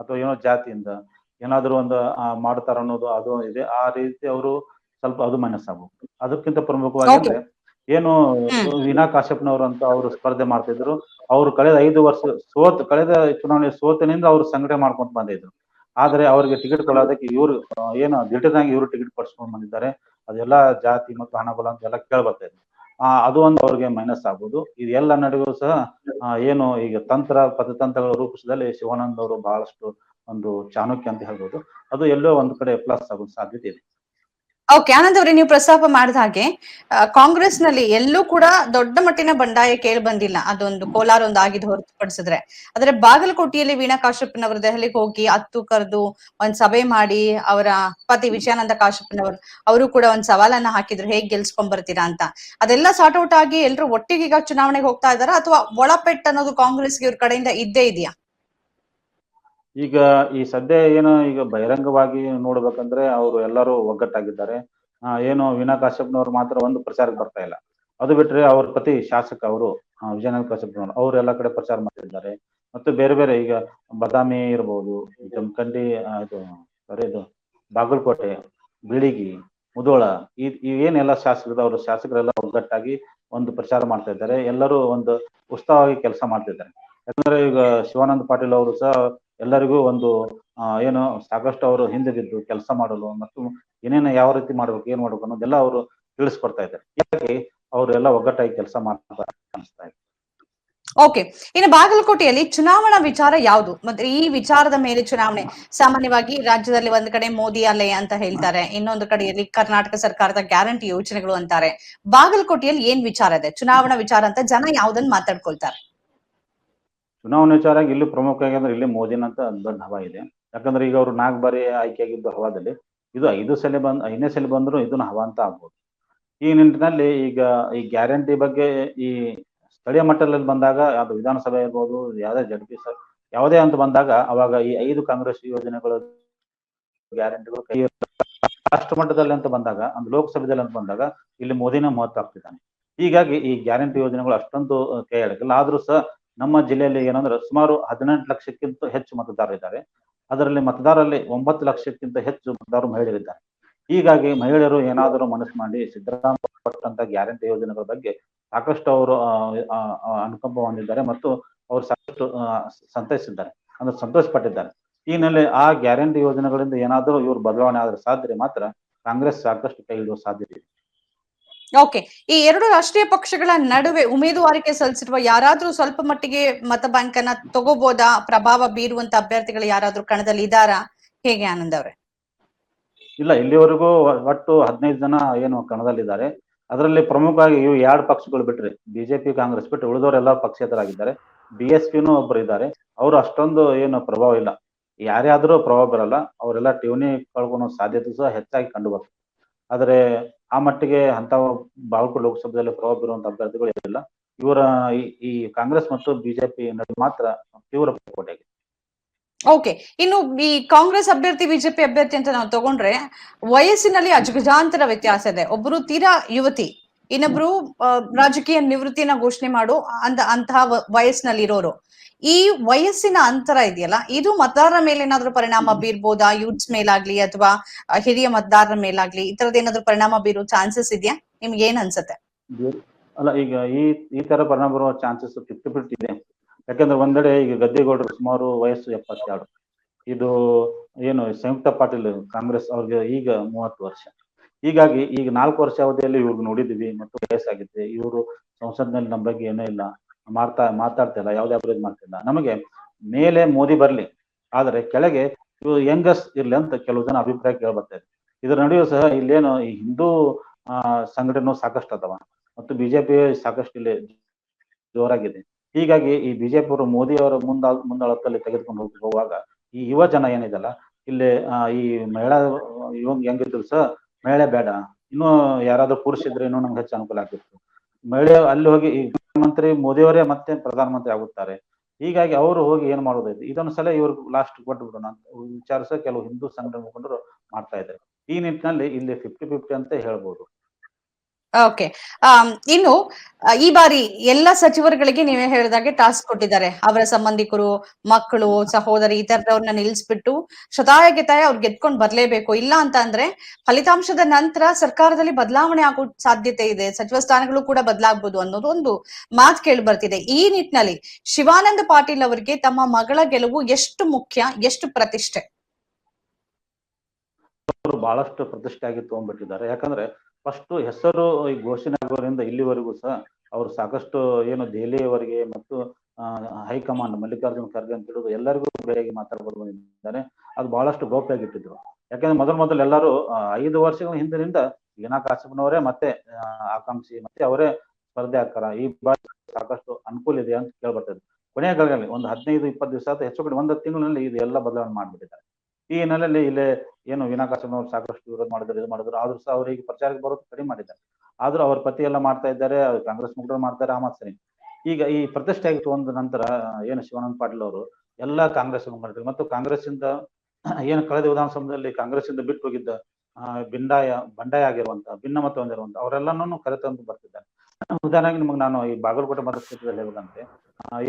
Speaker 2: ಅಥವಾ ಏನೋ ಜಾತಿಯಿಂದ ಏನಾದ್ರು ಒಂದು ಮಾಡ್ತಾರ ಅನ್ನೋದು ಅದು ಇದೆ. ಆ ರೀತಿ ಅವರು ಸ್ವಲ್ಪ ಅದು ಮೈನಸ್ ಆಗ್ಬೇಕು. ಅದಕ್ಕಿಂತ ಪ್ರಮುಖವಾಗಿ ಅಂದ್ರೆ ಏನು ವೀನಾ ಕಾಶ್ಯಪ್ನವರು ಅಂತ ಅವರು ಸ್ಪರ್ಧೆ ಮಾಡ್ತಿದ್ರು ಅವರು ಕಳೆದ ಐದು ವರ್ಷ ಸೋತ್ ಕಳೆದ ಚುನಾವಣೆ ಸೋತಿನಿಂದ ಅವರು ಸಂಘಟನೆ ಮಾಡ್ಕೊಂಡು ಬಂದಿದ್ರು. ಆದ್ರೆ ಅವರಿಗೆ ಟಿಕೆಟ್ ಕೊಡೋದಕ್ಕೆ ಇವರು ಏನು ದಿಟ್ಟದಾಗಿ ಇವರು ಟಿಕೆಟ್ ಪಡಿಸ್ಕೊಂಡು ಬಂದಿದ್ದಾರೆ. ಅದೆಲ್ಲ ಜಾತಿ ಮತ್ತು ಹಣಬಲ ಅಂತ ಎಲ್ಲ ಕೇಳ್ಬರ್ತಾ ಆ ಅದು ಒಂದು ಅವ್ರಿಗೆ ಮೈನಸ್ ಆಗ್ಬೋದು. ಇದೆಲ್ಲ ನಡುವೆ ಸಹ ಏನು ಈಗ ತಂತ್ರ ಪದತಂತ್ರಗಳ ರೂಪಿಸಿದಲ್ಲಿ ಶಿವಾನಂದ್ ಅವರು ಬಹಳಷ್ಟು ಒಂದು ಚಾಣಕ್ಯ ಅಂತ ಹೇಳ್ಬೋದು. ಅದು ಎಲ್ಲೋ ಒಂದು ಕಡೆ ಪ್ಲಸ್ ಆಗೋ ಸಾಧ್ಯತೆ ಇದೆ.
Speaker 1: ಓಕೆ ಆನಂದ್ ಅವರೇ, ನೀವು ಪ್ರಸ್ತಾಪ ಮಾಡಿದ ಹಾಗೆ ಕಾಂಗ್ರೆಸ್ನಲ್ಲಿ ಎಲ್ಲೂ ಕೂಡ ದೊಡ್ಡ ಮಟ್ಟಿನ ಬಂಡಾಯ ಕೇಳಿ ಬಂದಿಲ್ಲ. ಅದೊಂದು ಕೋಲಾರ ಒಂದು ಆಗಿದ್ದು ಹೊರತುಪಡಿಸಿದ್ರೆ. ಆದ್ರೆ ಬಾಗಲಕೋಟೆಯಲ್ಲಿ ವೀಣಾ ಕಾಶ್ಯಪ್ಪನವರು ದೆಹಲಿಗೆ ಹೋಗಿ ಹತ್ತು ಕರೆದು ಒಂದ್ ಸಭೆ ಮಾಡಿ ಅವರ ಪತಿ ವಿಜಯಾನಂದ ಕಾಶ್ಯಪ್ಪನವರು ಅವರು ಕೂಡ ಒಂದ್ ಸವಾಲನ್ನ ಹಾಕಿದ್ರು, ಹೇಗ್ ಗೆಲ್ಸ್ಕೊಂಡ್ ಬರ್ತೀರಾ ಅಂತ. ಅದೆಲ್ಲ ಸಾರ್ಟ್ ಔಟ್ ಆಗಿ ಎಲ್ರು ಒಟ್ಟಿಗೆ ಈಗ ಚುನಾವಣೆಗೆ ಹೋಗ್ತಾ ಇದಾರ? ಅಥವಾ ಒಳಪೆಟ್ಟು ಅನ್ನೋದು ಕಾಂಗ್ರೆಸ್ಗೆ ಇವ್ರ ಕಡೆಯಿಂದ ಇದ್ದೇ ಇದೆಯಾ?
Speaker 2: ಈಗ ಈ ಸದ್ಯ ಏನು ಈಗ ಬಹಿರಂಗವಾಗಿ ನೋಡ್ಬೇಕಂದ್ರೆ ಅವರು ಎಲ್ಲರೂ ಒಗ್ಗಟ್ಟಾಗಿದ್ದಾರೆ. ಏನು ವೀಣಾ ಕಾಶ್ಯಪ್ನವ್ರು ಮಾತ್ರ ಒಂದು ಪ್ರಚಾರಕ್ಕೆ ಬರ್ತಾ ಇಲ್ಲ. ಅದು ಬಿಟ್ರೆ ಅವ್ರ ಪತಿ ಶಾಸಕ ಅವರು ವಿಜಯನಗರ ಕಾಶ್ಯಪ್ನವ್ರು, ಅವ್ರು ಎಲ್ಲ ಕಡೆ ಪ್ರಚಾರ ಮಾಡ್ತಿದ್ದಾರೆ. ಮತ್ತು ಬೇರೆ ಬೇರೆ ಈಗ ಬದಾಮಿ ಇರ್ಬೋದು, ಜಮಖಂಡಿ ಇದು ಸಾರಿ ಇದು ಬಾಗಲಕೋಟೆ, ಬಿಳಿಗಿ, ಮುದೋಳ ಈ ಏನೆಲ್ಲ ಶಾಸಕರು ಅವರು ಶಾಸಕರೆಲ್ಲ ಒಗ್ಗಟ್ಟಾಗಿ ಒಂದು ಪ್ರಚಾರ ಮಾಡ್ತಾ ಇದ್ದಾರೆ. ಎಲ್ಲರೂ ಒಂದು ಉತ್ಸಾಹವಾಗಿ ಕೆಲಸ ಮಾಡ್ತಿದ್ದಾರೆ ಯಾಕಂದ್ರೆ ಈಗ ಶಿವಾನಂದ ಪಾಟೀಲ್ ಅವರು ಸಹ ಎಲ್ಲರಿಗೂ ಒಂದು ಏನು ಸಾಕಷ್ಟು ಅವರು ಹಿಂದೆ ಬಿದ್ದು ಕೆಲಸ ಮಾಡಲು ಮತ್ತು ಏನೇನು ಯಾವ ರೀತಿ ಮಾಡ್ಬೇಕು, ಏನ್ ಮಾಡ್ಬೇಕು ಅನ್ನೋದೆಲ್ಲ ಅವರು ತಿಳಿಸ್ಕೊಡ್ತಾ ಇದ್ದಾರೆ. ಹೀಗಾಗಿ ಅವರೆಲ್ಲ ಒಗ್ಗಟ್ಟಾಗಿ ಕೆಲಸ ಮಾಡ್ತಾ ಅನಿಸ್ತಾ
Speaker 1: ಓಕೆ ಇನ್ನು ಬಾಗಲಕೋಟೆಯಲ್ಲಿ ಚುನಾವಣಾ ವಿಚಾರ ಯಾವುದು? ಮತ್ತೆ ಈ ವಿಚಾರದ ಮೇಲೆ ಚುನಾವಣೆ. ಸಾಮಾನ್ಯವಾಗಿ ರಾಜ್ಯದಲ್ಲಿ ಒಂದ್ ಕಡೆ ಮೋದಿ ಅಲೆ ಅಂತ ಹೇಳ್ತಾರೆ. ಇನ್ನೊಂದು ಕಡೆಯಲ್ಲಿ ಕರ್ನಾಟಕ ಸರ್ಕಾರದ ಗ್ಯಾರಂಟಿ ಯೋಜನೆಗಳು ಅಂತಾರೆ. ಬಾಗಲಕೋಟೆಯಲ್ಲಿ ಏನ್ ವಿಚಾರ ಇದೆ? ಚುನಾವಣಾ ವಿಚಾರ ಅಂತ ಜನ ಯಾವ್ದನ್ನ ಮಾತಾಡ್ಕೊಳ್ತಾರೆ?
Speaker 2: ಚುನಾವಣೆ ವಿಚಾರ ಇಲ್ಲಿ ಪ್ರಮುಖವಾಗಿ ಅಂದ್ರೆ ಇಲ್ಲಿ ಮೋದಿನ ಅಂತ ದೊಡ್ಡ ಹವಾ ಇದೆ. ಯಾಕಂದ್ರೆ ಈಗ ಅವರು ನಾಲ್ಕು ಬಾರಿ ಆಯ್ಕೆಯಾಗಿದ್ದು ಹವಾದಲ್ಲಿ ಇದು ಐದು ಸಲ ಬಂದ್, ಐದನೇ ಸಲ ಬಂದ್ರು ಇದನ್ನ ಹವಾ ಅಂತ ಆಗ್ಬೋದು. ಈ ನಿಟ್ಟಿನಲ್ಲಿ ಈಗ ಈ ಗ್ಯಾರಂಟಿ ಬಗ್ಗೆ ಈ ಸ್ಥಳೀಯ ಮಟ್ಟದಲ್ಲಿ ಬಂದಾಗ ಅದು ವಿಧಾನಸಭೆ ಇರ್ಬೋದು, ಯಾವುದೇ ಜಡ್ ಪಿ ಯಾವುದೇ ಅಂತ ಬಂದಾಗ ಅವಾಗ ಈ ಐದು ಕಾಂಗ್ರೆಸ್ ಯೋಜನೆಗಳು ಗ್ಯಾರಂಟಿಗಳು ಕೈ ರಾಷ್ಟ್ರ ಮಟ್ಟದಲ್ಲಿ ಅಂತ ಬಂದಾಗ ಒಂದು ಲೋಕಸಭೆದಲ್ಲಿ ಅಂತ ಬಂದಾಗ ಇಲ್ಲಿ ಮೋದಿನ ಮಹತ್ವ ಆಗ್ತಿದ್ದಾನೆ ಹೀಗಾಗಿ ಈ ಗ್ಯಾರಂಟಿ ಯೋಜನೆಗಳು ಅಷ್ಟೊಂದು ಕೈ ಹಾಡಕ್ಕಿಲ್ಲ ಆದ್ರೂ ಸಹ ನಮ್ಮ ಜಿಲ್ಲೆಯಲ್ಲಿ ಏನಂದ್ರೆ ಸುಮಾರು ಹದಿನೆಂಟು ಲಕ್ಷಕ್ಕಿಂತ ಹೆಚ್ಚು ಮತದಾರರು ಇದ್ದಾರೆ. ಅದರಲ್ಲಿ ಮತದಾರರಲ್ಲಿ ಒಂಬತ್ತು ಲಕ್ಷಕ್ಕಿಂತ ಹೆಚ್ಚು ಮತದಾರರು ಮಹಿಳೆಯರಿದ್ದಾರೆ. ಹೀಗಾಗಿ ಮಹಿಳೆಯರು ಏನಾದರೂ ಮನಸ್ಸು ಮಾಡಿ ಸಿದ್ದರಾಮಯ್ಯ ಕೊಟ್ಟಂತ ಗ್ಯಾರಂಟಿ ಯೋಜನೆಗಳ ಬಗ್ಗೆ ಸಾಕಷ್ಟು ಅವರು ಅನುಕಂಪ ಹೊಂದಿದ್ದಾರೆ ಮತ್ತು ಅವರು ಸಾಕಷ್ಟು ಸಂತೈಸಿದ್ದಾರೆ. ಅಂದ್ರೆ ಸಂತೋಷ ಪಟ್ಟಿದ್ದಾರೆ ಈ ಹಿನ್ನೆಲೆ ಆ ಗ್ಯಾರಂಟಿ ಯೋಜನೆಗಳಿಂದ ಏನಾದರೂ ಇವರು ಬದಲಾವಣೆ ಆದ್ರೆ ಸಾಧ್ಯ ಮಾತ್ರ ಕಾಂಗ್ರೆಸ್ ಸಾಕಷ್ಟು ಕೈ ಹಿಡಿಯುವ ಸಾಧ್ಯತೆ ಇದೆ.
Speaker 1: ಓಕೆ. ಈ ಎರಡು ರಾಷ್ಟ್ರೀಯ ಪಕ್ಷಗಳ ನಡುವೆ ಉಮೇದುವಾರಿಕೆ ಸಲ್ಲಿಸಿರುವ ಯಾರಾದ್ರೂ ಸ್ವಲ್ಪ ಮಟ್ಟಿಗೆ ಮತ ಬ್ಯಾಂಕ್ ಅನ್ನ ತಗೋಬೋದಾ? ಪ್ರಭಾವ ಬೀರುವಂತ ಅಭ್ಯರ್ಥಿಗಳು ಯಾರಾದ್ರೂ ಕಣದಲ್ಲಿ ಇದಾರಾ ಹೇಗೆ ಆನಂದ್ ಅವ್ರೆ?
Speaker 2: ಇಲ್ಲ, ಇಲ್ಲಿವರೆಗೂ ಒಟ್ಟು ಹದಿನೈದು ಜನ ಏನು ಕಣದಲ್ಲಿದ್ದಾರೆ. ಅದರಲ್ಲಿ ಪ್ರಮುಖವಾಗಿ ಇವು ಎರಡು ಪಕ್ಷಗಳು ಬಿಟ್ರಿ, ಬಿಜೆಪಿ, ಕಾಂಗ್ರೆಸ್ ಬಿಟ್ಟು ಉಳಿದವರೆಲ್ಲ ಪಕ್ಷೇತರಾಗಿದ್ದಾರೆ. ಬಿ ಎಸ್ ಪಿನೂ ಒಬ್ಬರು ಇದ್ದಾರೆ. ಅವರು ಅಷ್ಟೊಂದು ಏನು ಪ್ರಭಾವ ಇಲ್ಲ. ಯಾರ್ಯಾದ್ರೂ ಪ್ರಭಾವ ಬರಲ್ಲ. ಅವರೆಲ್ಲ ಟಿವನಿ ಕಳ್ಕೊಳೋ ಸಾಧ್ಯತೆ ಸಹ ಹೆಚ್ಚಾಗಿ ಕಂಡು ಬರ್ತದೆ. ಆದರೆ ಆ ಮಟ್ಟಿಗೆ ಅಂತ ಬಾಗಲಕೋಟೆ ಲೋಕಸಭೆಯಲ್ಲಿ ಪ್ರಭಾವ ಬೀರುವಂತ ಅಭ್ಯರ್ಥಿಗಳು ಇಲ್ಲ ಇವರ ಈ- ಈ ಕಾಂಗ್ರೆಸ್ ಮತ್ತು ಬಿಜೆಪಿ ನಡುವೆ ಮಾತ್ರ ತೀವ್ರ ಪೈಪೋಟಿ ಆಗಿದೆ.
Speaker 1: ಓಕೆ ಇನ್ನು ಈ ಕಾಂಗ್ರೆಸ್ ಅಭ್ಯರ್ಥಿ, ಬಿಜೆಪಿ ಅಭ್ಯರ್ಥಿ ಅಂತ ನಾವು ತಗೊಂಡ್ರೆ, ವಯಸ್ಸಿನಲ್ಲಿ ಅಜಗಜಾಂತರ ವ್ಯತ್ಯಾಸ ಇದೆ. ಒಬ್ಬರು ತೀರಾ ಯುವತಿ ಇನ್ನೊಬ್ರು ರಾಜಕೀಯ ನಿವೃತ್ತಿನ ಘೋಷಣೆ ಮಾಡು ಅಂತ ಅಂತಹ ವಯಸ್ಸಿನಲ್ಲಿ ಇರೋರು ಈ ವಯಸ್ಸಿನ ಅಂತರ ಇದೆಯಲ್ಲ ಇದು ಮತದಾರರ ಮೇಲೆ ಏನಾದ್ರೂ ಪರಿಣಾಮ ಬೀರ್ಬೋದಾ? ಯೂತ್ಸ್ ಮೇಲಾಗ್ಲಿ ಅಥವಾ ಹಿರಿಯ ಮತದಾರರ ಮೇಲಾಗ್ಲಿ ಈ ತರದ ಏನಾದ್ರೂ ಪರಿಣಾಮ ಬೀರೋ ಚಾನ್ಸಸ್ ಇದೆಯಾ? ನಿಮ್ಗೆ ಏನ್ ಅನ್ಸುತ್ತೆ?
Speaker 2: ಅಲ್ಲ ಈಗ ಈ ಈ ತರ ಪರಿಣಾಮ ಬರುವ ಚಾನ್ಸಸ್ ಫಿಫ್ಟಿ ಫಿಫ್ಟಿ ಇದೆ. ಯಾಕಂದ್ರೆ ಒಂದೆಡೆ ಈಗ ಗದ್ದೆಗೌಡರು ಸುಮಾರು ವಯಸ್ಸು ಎಪ್ಪತ್ತೆರಡು. ಇದು ಏನು ಸಂಯುಕ್ತ ಪಾಟೀಲ್ ಕಾಂಗ್ರೆಸ್ ಅವ್ರಿಗೆ ಈಗ ಮೂವತ್ತು ವರ್ಷ. ಹೀಗಾಗಿ ಈಗ ನಾಲ್ಕು ವರ್ಷ ಅವಧಿಯಲ್ಲಿ ಇವ್ರಿಗೆ ನೋಡಿದ್ವಿ ಮತ್ತು ವಯಸ್ಸಾಗಿದೆ ಇವರು ಸಂಸತ್ನಲ್ಲಿ ನಮ್ಮ ಬಗ್ಗೆ ಏನೂ ಇಲ್ಲ. ಮಾಡ್ತಾ ಮಾತಾಡ್ತಿಲ್ಲ ಯಾವುದೇ ಅಭಿವೃದ್ಧಿ ಮಾಡ್ತಿಲ್ಲ ನಮಗೆ ಮೇಲೆ ಮೋದಿ ಬರಲಿ, ಆದರೆ ಕೆಳಗೆ ಇವರು ಯಂಗಸ್ ಇರ್ಲಿ ಅಂತ ಕೆಲವು ಜನ ಅಭಿಪ್ರಾಯ ಕೇಳ್ಬರ್ತಾ ಇದೆ ಇದರ ನಡುವೆ ಸಹ ಇಲ್ಲೇನು ಈ ಹಿಂದೂ ಸಂಘಟನೆ ಸಾಕಷ್ಟು ಅದಾವ. ಮತ್ತು ಬಿಜೆಪಿ ಸಾಕಷ್ಟು ಇಲ್ಲಿ ಜೋರಾಗಿದೆ. ಹೀಗಾಗಿ ಈ ಬಿಜೆಪಿ ಅವರು ಮೋದಿ ಅವರ ಮುಂದ ಮುಂದಾಳತ್ತಲ್ಲಿ ತೆಗೆದುಕೊಂಡು ಹೋಗ್- ಹೋಗುವಾಗ ಈ ಯುವ ಜನ ಏನಿದೆಲ್ಲ, ಇಲ್ಲಿ ಈ ಮಹಿಳಾ, ಯುವ ಹೆಂಗಿದ್ರು ಸಹ ಮಹಿಳೆ ಬೇಡ. ಇನ್ನು ಯಾರಾದ್ರೂ ಪುರುಷ ಇದ್ರೆ ಇನ್ನೂ ನಮ್ಗೆ ಹೆಚ್ಚು ಅನುಕೂಲ ಆಗ್ತಿತ್ತು. ಮಹಿಳೆ ಅಲ್ಲಿ ಹೋಗಿ ಈ ಪ್ರಧಾನಮಂತ್ರಿ ಮೋದಿಯವರೇ ಮತ್ತೆ ಪ್ರಧಾನಮಂತ್ರಿ ಆಗುತ್ತಾರೆ. ಹೀಗಾಗಿ ಅವರು ಹೋಗಿ ಏನ್ ಮಾಡೋದೈತಿ? ಇದೊಂದು ಸಲ ಇವ್ರು ಲಾಸ್ಟ್ ಕೊಟ್ಟು ಅಂತ ವಿಚಾರಿಸ ಕೆಲವು ಹಿಂದೂ ಸಂಘಟನೆ ಮುಖಂಡರು ಮಾಡ್ತಾ ಇದ್ದಾರೆ. ಈ ನಿಟ್ಟಿನಲ್ಲಿ ಇಲ್ಲಿ ಫಿಫ್ಟಿ ಫಿಫ್ಟಿ ಅಂತ ಹೇಳ್ಬೋದು.
Speaker 1: ಓಕೆ ಇನ್ನು ಆ, ಈ ಬಾರಿ ಎಲ್ಲ ಸಚಿವರುಗಳಿಗೆ ನೀವೇ ಹೇಳಿದಾಗೆ ಟಾಸ್ಕ್ ಕೊಟ್ಟಿದ್ದಾರೆ. ಅವರ ಸಂಬಂಧಿಕರು ಮಕ್ಕಳು ಸಹೋದರಿ ಈ ತರದವ್ರನ್ನ ನಿಲ್ಲಿಸ್ಬಿಟ್ಟು ಶತಾಯಗತಾಯ ಅವ್ರು ಗೆದ್ಕೊಂಡ್ ಬರ್ಲೇಬೇಕು. ಇಲ್ಲ ಅಂತ ಅಂದ್ರೆ ಫಲಿತಾಂಶದ ನಂತರ ಸರ್ಕಾರದಲ್ಲಿ ಬದಲಾವಣೆ ಆಗೋ ಸಾಧ್ಯತೆ ಇದೆ. ಸಚಿವ ಸ್ಥಾನಗಳು ಕೂಡ ಬದಲಾಗ್ಬೋದು ಅನ್ನೋದು ಒಂದು ಮಾತು ಕೇಳಿ ಬರ್ತಿದೆ. ಈ ನಿಟ್ಟಿನಲ್ಲಿ ಶಿವಾನಂದ ಪಾಟೀಲ್ ಅವರಿಗೆ ತಮ್ಮ ಮಗಳ ಗೆಲುವು ಎಷ್ಟು ಮುಖ್ಯ ಎಷ್ಟು ಪ್ರತಿಷ್ಠೆ?
Speaker 2: ಅವರು ಬಹಳಷ್ಟು ಪ್ರತಿಷ್ಠೆ ಆಗಿ ತಗೊಂಡ್ಬಿಟ್ಟಿದ್ದಾರೆ. ಯಾಕಂದ್ರೆ ಫಸ್ಟ್ ಹೆಸರು ಘೋಷಣೆ ಆಗೋದ್ರಿಂದ ಇಲ್ಲಿವರೆಗೂ ಸಹ ಅವರು ಸಾಕಷ್ಟು ಏನು ದೆಹಲಿಯವರೆಗೆ ಮತ್ತು ಹೈಕಮಾಂಡ್ ಮಲ್ಲಿಕಾರ್ಜುನ ಖರ್ಗೆ ಅಂತ ಹೇಳೋದು ಎಲ್ಲರಿಗೂ ಬೇರೆಯಾಗಿ ಮಾತಾಡ್ಬೋದು ಬಂದಿದ್ದಾರೆ. ಅದು ಬಹಳಷ್ಟು ಗೌಪ್ಯಾಗಿಟ್ಟಿದ್ರು ಯಾಕಂದ್ರೆ ಮೊದಲು ಮೊದಲು ಎಲ್ಲರೂ ಐದು ವರ್ಷಗಳ ಹಿಂದಿನಿಂದ ಲೀನಾ ಕಾಶ್ಯಪ್ನವರೇ ಮತ್ತೆ ಆಕಾಂಕ್ಷಿ ಮತ್ತೆ ಅವರೇ ಸ್ಪರ್ಧೆ ಆಗ್ತಾರ ಈ ಬಾರಿ ಸಾಕಷ್ಟು ಅನುಕೂಲ ಇದೆ ಅಂತ ಕೇಳ್ಬರ್ತದೆ ಕೊನೆಯ ಕಾಲದಲ್ಲಿ ಒಂದು ಹದಿನೈದು ಇಪ್ಪತ್ತು ದಿವಸ ಹೆಚ್ಚು ಕಡೆ ಒಂದು ತಿಂಗಳಿನಲ್ಲಿ ಇದು ಎಲ್ಲ ಬದಲಾವಣೆ ಮಾಡ್ಬಿಟ್ಟಿದ್ದಾರೆ. ಈ ಹಿನ್ನೆಲೆಯಲ್ಲಿ ಇಲ್ಲಿ ಏನು ವಿನಾಕಾಶನ್ ಅವರು ಸಾಕಷ್ಟು ವಿರೋಧ ಮಾಡಿದ್ರು, ಇದು ಮಾಡಿದ್ರು, ಆದ್ರೂ ಸಹ ಅವರಿಗೆ ಪ್ರಚಾರಕ್ಕೆ ಬರೋದು ಕಡಿಮೆ ಮಾಡಿದ್ದಾರೆ. ಆದ್ರೂ ಅವ್ರ ಪತಿ ಎಲ್ಲ ಮಾಡ್ತಾ ಇದ್ದಾರೆ ಕಾಂಗ್ರೆಸ್ ಮುಖಂಡರು ಮಾಡ್ತಾರೆ ಅಹಮದ್ ಸರಿ ಈಗ ಈ ಪ್ರತಿಷ್ಠೆ ಆಗಿ ತಗೊಂಡ ನಂತರ ಏನು ಶಿವಾನಂದ ಪಾಟೀಲ್ ಅವರು, ಎಲ್ಲಾ ಕಾಂಗ್ರೆಸ್ ಮುಖಂಡರು ಮತ್ತು ಕಾಂಗ್ರೆಸ್ ಇಂದ ಏನು ಕಳೆದ ವಿಧಾನಸಭೆಯಲ್ಲಿ ಕಾಂಗ್ರೆಸ್ ಇಂದ ಬಿಟ್ಟು ಹೋಗಿದ್ದ ಬಿಂಡಾಯ, ಬಂಡಾಯ ಆಗಿರುವಂತ ಭಿನ್ನಮತ ಹೊಂದಿರುವಂತ ಅವರೆಲ್ಲನೂ ಕರೆತಂದು ಬರ್ತಿದ್ದಾರೆ. ಉದಾಹರಣೆಗೆ ನಿಮಗೆ ನಾನು ಈ ಬಾಗಲಕೋಟೆ ಮತಕ್ಷೇತ್ರದಲ್ಲಿ ಹೇಳಿದಂತೆ